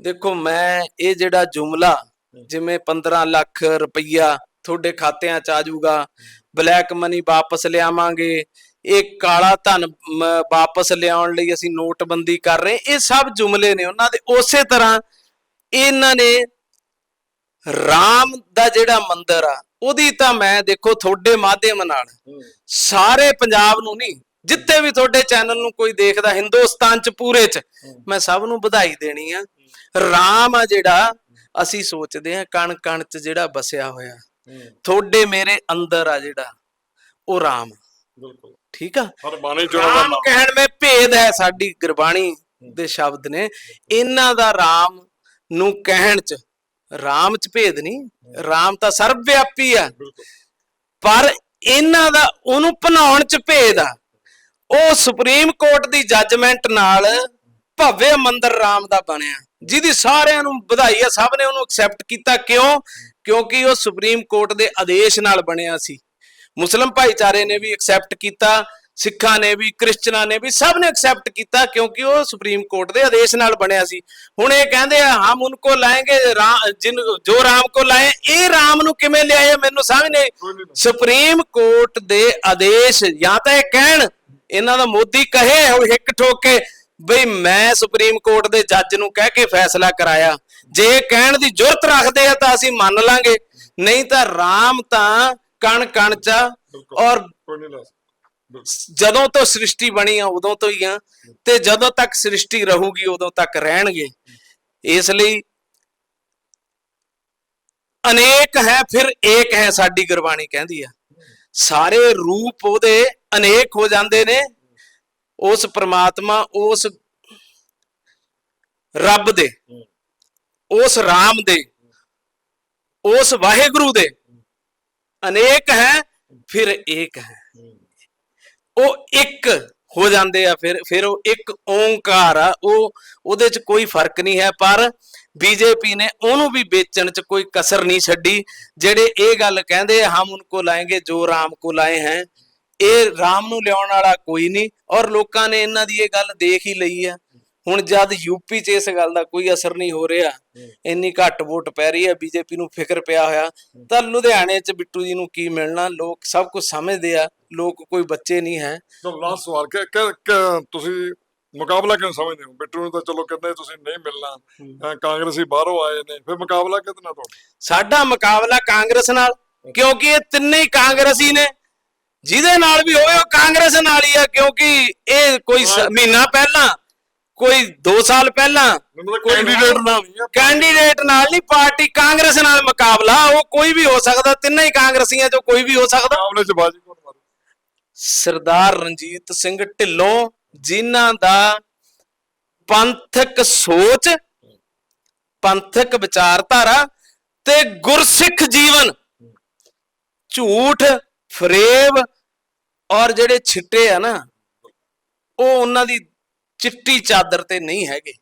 ਦੇਖੋ ਮੈਂ ਇਹ ਜਿਹੜਾ ਜੁਮਲਾ ਜਿਵੇਂ 15 ਲੱਖ ਰੁਪਈਆ ਤੁਹਾਡੇ ਖਾਤਿਆਂ ਚ ਆ ਜਾਊਗਾ ਬਲੈਕ ਮਨੀ ਵਾਪਸ ਲਿਆਵਾਂਗੇ ਇਹ ਕਾਲਾ ਧਨ ਵਾਪਸ ਲਿਆਉਣ ਲਈ ਅਸੀਂ ਨੋਟਬੰਦੀ ਕਰ ਰਹੇ ਇਹ ਸਭ ਜੁਮਲੇ ਨੇ ਉਹਨਾਂ ਦੇ। ਉਸੇ ਤਰ੍ਹਾਂ ਇਹਨਾਂ ਨੇ ਰਾਮ ਦਾ ਜਿਹੜਾ ਮੰਦਿਰ ਆ ਉਹਦੀ ਤਾਂ ਮੈਂ ਦੇਖੋ ਤੁਹਾਡੇ ਮਾਧਿਅਮ ਨਾਲ ਸਾਰੇ ਪੰਜਾਬ ਨੂੰ ਨਹੀਂ ਜਿੱਤੇ ਵੀ ਤੁਹਾਡੇ ਚੈਨਲ ਨੂੰ ਕੋਈ ਦੇਖਦਾ ਹਿੰਦੁਸਤਾਨ ਚ ਪੂਰੇ ਚ ਮੈਂ ਸਭ ਨੂੰ ਵਧਾਈ ਦੇਣੀ ਆ। ਰਾਮ ਆ ਜਿਹੜਾ ਅਸੀਂ ਸੋਚਦੇ ਆ ਕਣ ਕਣ ਚ ਜਿਹੜਾ ਬਸਿਆ ਹੋਇਆ। ਤੁਹਾਡੇ ਮੇਰੇ ਅੰਦਰ ਆ ਜਿਹੜਾ ਉਹ ਰਾਮ। ਬਿਲਕੁਲ। ਠੀਕ ਆ? ਹਰ ਬਾਣੀ ਚ ਉਹਨਾਂ ਦਾ ਰਾਮ ਨਾਮ ਕਹਿਣ ਵਿੱਚ ਭੇਦ ਹੈ ਸਾਡੀ ਗੁਰਬਾਣੀ ਦੇ ਸ਼ਬਦ ਨੇ। ਇਹਨਾਂ ਦਾ ਰਾਮ ਨੂੰ ਕਹਿਣ ਚ ਰਾਮ ਚ ਭੇਦ ਨਹੀਂ ਰਾਮ ਤਾਂ ਸਰਵ ਵਿਆਪੀ ਆ। ਬਿਲਕੁਲ। ਪਰ ਇਹਨਾਂ ਦਾ ਉਹਨੂੰ ਭਨਾਉਣ ਚ ਭੇਦ ਆ। ਉਹ ਸੁਪਰੀਮ ਕੋਰਟ ਦੀ ਜੱਜਮੈਂਟ ਨਾਲ ਭਵਯ ਮੰਦਰ ਰਾਮ ਦਾ ਬਣਿਆ। ਜਿਹਦੀ ਸਾਰਿਆਂ ਨੂੰ ਵਧਾਈ ਆ ਸਭ ਨੇ ਉਹਨੂੰ ਐਕਸੈਪਟ ਕੀਤਾ। ਕਿਉਂ? ਕਿਉਂਕਿ ਉਹ ਸੁਪਰੀਮ ਕੋਰਟ ਦੇ ਆਦੇਸ਼ ਨਾਲ ਬਣਿਆ ਸੀ। ਮੁਸਲਮ ਭਾਈਚਾਰੇ ਨੇ ਵੀ ਐਕਸੈਪਟ ਕੀਤਾ ਸਿੱਖਾਂ ਨੇ ਵੀ ਕ੍ਰਿਸਚਨਾਂ ਨੇ ਵੀ ਸਭ ਨੇ ਐਕਸੈਪਟ ਕੀਤਾ ਕਿਉਂਕਿ ਉਹ ਸੁਪਰੀਮ ਕੋਰਟ ਦੇ ਆਦੇਸ਼ ਨਾਲ ਬਣਿਆ ਸੀ। ਹੁਣ ਇਹ ਕਹਿੰਦੇ ਆ ਹਮ ਉनको ਲਾਏਂਗੇ ਜਿਨ ਜੋ ਰਾਮ ਕੋ ਲਾਏ ਇਹ ਰਾਮ ਨੂੰ ਕਿਵੇਂ ਲਿਆਏ ਮੈਨੂੰ ਸਮਝ ਨਹੀਂ। ਸੁਪਰੀਮ ਕੋਰਟ ਦੇ ਆਦੇਸ਼ ਜਾਂ ਤਾਂ ਇਹ ਕਹਿਣ ਇਹਨਾਂ ਦਾ ਮੋਦੀ ਕਹੇ ਉਹ ਹਿੱਕ ਠੋਕ ਕੇ ਬਈ ਮੈਂ ਸੁਪਰੀਮ ਕੋਰਟ ਦੇ ਜੱਜ ਨੂੰ ਕਹਿ ਕੇ ਫੈਸਲਾ ਕਰਾਇਆ। ਜੇ ਇਹ ਕਹਿਣ ਦੀ ਜੁਰਤ ਰੱਖਦੇ ਆ ਤਾਂ ਅਸੀਂ ਮੰਨ ਲਾਂਗੇ। ਨਹੀਂ ਤਾਂ ਰਾਮ ਤਾਂ ਕਣ ਕਣ ਚ ਆ ਔਰ ਕੋਈ ਨਹੀਂ ਲਾ ਸਕਦਾ ਬਿਲਕੁਲ ਜਦੋਂ ਤੋਂ ਸ੍ਰਿਸ਼ਟੀ ਬਣੀ ਆ ਉਦੋਂ ਤੋਂ ਹੀ ਆ ਤੇ ਜਦੋਂ ਤੱਕ ਸ੍ਰਿਸ਼ਟੀ ਰਹੂਗੀ ਉਦੋਂ ਤੱਕ ਰਹਿਣਗੇ। ਇਸ ਲਈ ਅਨੇਕ ਹੈ ਫਿਰ ਏਕ ਹੈ ਸਾਡੀ ਗੁਰਬਾਣੀ ਕਹਿੰਦੀ ਆ। ਸਾਰੇ ਰੂਪ ਉਹਦੇ ਅਨੇਕ ਹੋ ਜਾਂਦੇ ਨੇ। ਉਸ ਪ੍ਰਮਾਤਮਾ ਉਸ ਰੱਬ ਦੇ ਉਸ ਰਾਮ ਦੇ ਉਸ ਵਾਹਿਗੁਰੂ ਦੇ ਅਨੇਕ ਹੈ, ਫਿਰ ਏਕ ਹੈ। ਉਹ ਇੱਕ ਹੋ ਜਾਂਦੇ ਆ ਫਿਰ ਫਿਰ ਉਹ ਇੱਕ ਓੰਕਾਰ ਆ, ਉਹ ਉਹਦੇ ਚ ਕੋਈ ਫ਼ਰਕ ਨਹੀਂ ਹੈ, ਪਰ ਬੀਜੇਪੀ ਨੇ ਉਹਨੂੰ ਵੀ ਵੇਚਣ ਚ ਕੋਈ ਕਸਰ ਨਹੀਂ ਛੱਡੀ, ਜਿਹੜੇ ਇਹ ਗੱਲ ਕਹਿੰਦੇ ਆ, ਹਮ ਉनको ਲਾਏਗੇ, ਜੋ ਰਾਮ ਕੋ ਲਾਏ ਹੈ, ਇਹ ਰਾਮ ਨੂੰ ਲਿਆਉਣ ਵਾਲਾ ਕੋਈ ਨਹੀਂ, ਔਰ ਲੋਕਾਂ ਨੇ ਇਹਨਾਂ ਦੀ ਇਹ ਗੱਲ ਦੇਖ ਹੀ ਲਈ ਆ। ਹੁਣ ਜਦ ਯੂਪੀ 'ਚ ਇਸ ਗੱਲ ਦਾ ਕੋਈ ਅਸਰ ਨਹੀਂ ਹੋ ਰਿਹਾ ਇੰਨੀ ਘੱਟ ਵੋਟ ਪੈ ਰਹੀ ਹੈ ਬੀਜੇਪੀ ਨੂੰ ਫਿਕਰ ਪਿਆ ਹੋਇਆ। ਤਾਂ ਲੁਧਿਆਣੇ 'ਚ ਬਿੱਟੂ ਜੀ ਨੂੰ ਕੀ ਮਿਲਣਾ? ਲੋਕ ਸਭ ਕੁਝ ਸਮਝਦੇ ਆ ਲੋਕ ਕੋਈ ਬੱਚੇ ਨਹੀਂ ਹੈ। ਤਾਂ ਲਾਸਟ ਸਵਾਲ ਕਿ ਤੁਸੀਂ ਮੁਕਾਬਲਾ ਕਿਉਂ ਸਮਝਦੇ ਹੋ? ਬਿੱਟੂ ਨੂੰ ਤਾਂ ਚਲੋ ਕਹਿੰਦੇ ਤੁਸੀਂ ਨਹੀਂ ਮਿਲਣਾ। ਕਾਂਗਰਸੀ ਬਾਹਰੋਂ ਆਏ ਨੇ ਫਿਰ ਮੁਕਾਬਲਾ ਕਿਹਦੇ ਨਾਲ ਤੁਹਾਡਾ? ਸਾਡਾ ਮੁਕਾਬਲਾ ਕਾਂਗਰਸ ਨਾਲ ਕਿਉਂਕਿ ਇਹ ਤਿੰਨੇ ਹੀ ਕਾਂਗਰਸੀ ਨੇ। ਜਿਹਦੇ ਨਾਲ ਵੀ ਹੋਵੇ ਉਹ ਕਾਂਗਰਸ ਨਾਲ ਹੀ ਆ ਕਿਉਂਕਿ ਇਹ ਕੋਈ ਮਹੀਨਾ ਪਹਿਲਾਂ ਕੋਈ 2 ਸਾਲ ਪਹਿਲਾਂ ਕੈਂਡੀਡੇਟ ਨਾਲ ਨਹੀਂ ਆ ਕੈਂਡੀਡੇਟ ਨਾਲ ਨਹੀਂ ਪਾਰਟੀ ਕਾਂਗਰਸ ਨਾਲ ਮੁਕਾਬਲਾ ਉਹ ਕੋਈ ਵੀ ਹੋ ਸਕਦਾ ਤਿੰਨੇ ਹੀ ਕਾਂਗਰਸੀਆਂ ਚੋਂ ਕੋਈ ਵੀ ਹੋ ਸਕਦਾ। ਮੁਕਾਬਲੇ 'ਚ ਬਾਜੀ ਕੌਣ ਮਾਰੂ? ਸਰਦਾਰ ਰਣਜੀਤ ਸਿੰਘ ਢਿੱਲੋਂ ਜਿਨ੍ਹਾਂ ਦਾ ਪੰਥਕ ਸੋਚ ਪੰਥਕ ਵਿਚਾਰਧਾਰਾ ਤੇ ਗੁਰਸਿੱਖ ਜੀਵਨ। ਝੂਠ ਫਰੇਬ ਔਰ ਜਿਹੜੇ ਛਿੱਟੇ ਆ ਨਾ ਉਹ ਉਹਨਾਂ ਦੀ ਚਿੱਟੀ ਚਾਦਰ ਤੇ ਨਹੀਂ ਹੈਗੇ।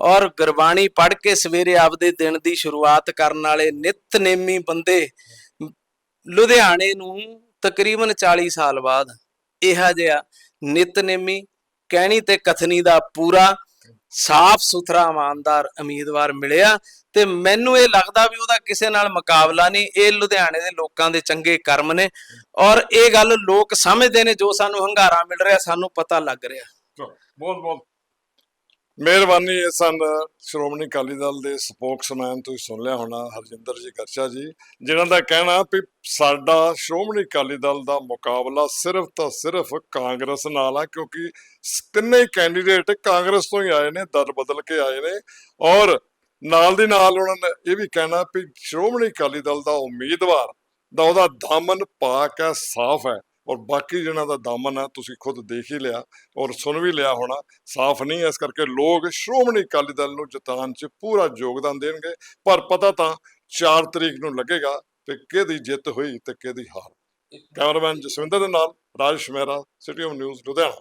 ਔਰ ਗੁਰਬਾਣੀ ਪੜ੍ਹ ਕੇ ਸਵੇਰੇ ਆਪਦੇ ਦਿਨ ਦੀ ਸ਼ੁਰੂਆਤ ਕਰਨ ਵਾਲੇ ਨਿਤਨੇਮੀ ਬੰਦੇ ਲੁਧਿਆਣੇ ਨੂੰ ਤਕਰੀਬਨ 40 ਸਾਲ ਬਾਅਦ ਇਹਾ ਜਿਹਾ ਨਿਤਨੇਮੀ, ਕਹਿਣੀ ਤੇ ਕਥਨੀ ਦਾ ਪੂਰਾ ਸਾਫ਼ ਸੁਥਰਾ ਇਮਾਨਦਾਰ ਉਮੀਦਵਾਰ ਮਿਲਿਆ ਤੇ ਮੈਨੂੰ ਇਹ ਲੱਗਦਾ ਵੀ ਉਹਦਾ ਕਿਸੇ ਨਾਲ ਮੁਕਾਬਲਾ ਨਹੀਂ, ਇਹ ਲੁਧਿਆਣੇ ਦੇ ਲੋਕਾਂ ਦੇ ਚੰਗੇ ਕਰਮ ਨੇ। ਔਰ ਇਹ ਗੱਲ ਲੋਕ ਸਮਝਦੇ ਨੇ, ਜੋ ਸਾਨੂੰ ਹੰਗਾਰਾ ਮਿਲ ਰਿਹਾ, ਸਾਨੂੰ ਪਤਾ ਲੱਗ ਰਿਹਾ। ਬਹੁਤ ਬਹੁਤ ਮਿਹਰਬਾਨੀ ਇਹ ਸਨ ਸ਼੍ਰੋਮਣੀ ਅਕਾਲੀ ਦਲ ਦੇ ਸਪੋਕਸਮੈਨ, ਤੁਸੀਂ ਸੁਣ ਲਿਆ ਹੋਣਾ, ਹਰਜਿੰਦਰ ਜੀ ਗਰਚਾ ਜੀ, ਜਿਨ੍ਹਾਂ ਦਾ ਕਹਿਣਾ ਵੀ ਸਾਡਾ ਸ਼੍ਰੋਮਣੀ ਅਕਾਲੀ ਦਲ ਦਾ ਮੁਕਾਬਲਾ ਸਿਰਫ ਤਾਂ ਸਿਰਫ ਕਾਂਗਰਸ ਨਾਲ ਆ, ਕਿਉਂਕਿ ਤਿੰਨੇ ਕੈਂਡੀਡੇਟ ਕਾਂਗਰਸ ਤੋਂ ਹੀ ਆਏ ਨੇ, ਦਲ ਬਦਲ ਕੇ ਆਏ ਨੇ, ਔਰ ਨਾਲ ਦੀ ਨਾਲ ਉਹਨਾਂ ਨੇ ਇਹ ਵੀ ਕਹਿਣਾ ਵੀ ਸ਼੍ਰੋਮਣੀ ਅਕਾਲੀ ਦਲ ਦਾ ਉਮੀਦਵਾਰ ਦਾ ਉਹਦਾ ਦਾਮਨ ਪਾਕ ਹੈ, ਸਾਫ਼ ਹੈ। ਔਰ ਬਾਕੀ ਜਿਹਨਾਂ ਦਾ ਦਾਮਨ ਹੈ ਤੁਸੀਂ ਖੁਦ ਦੇਖ ਹੀ ਲਿਆ ਔਰ ਸੁਣ ਵੀ ਲਿਆ ਹੋਣਾ, ਸਾਫ਼ ਨਹੀਂ ਇਸ ਕਰਕੇ ਲੋਕ ਸ਼੍ਰੋਮਣੀ ਅਕਾਲੀ ਦਲ ਨੂੰ ਜਿਤਾਉਣ 'ਚ ਪੂਰਾ ਯੋਗਦਾਨ ਦੇਣਗੇ, ਪਰ ਪਤਾ ਤਾਂ 4 ਤਰੀਕ ਨੂੰ ਲੱਗੇਗਾ ਕਿ ਕਿਹਦੀ ਜਿੱਤ ਹੋਈ ਤੇ ਕਿਹਦੀ ਹਾਰ। ਕੈਮਰਾਮੈਨ ਜਸਵਿੰਦਰ ਦੇ ਨਾਲ Raj Shamera city of news Ludhiana.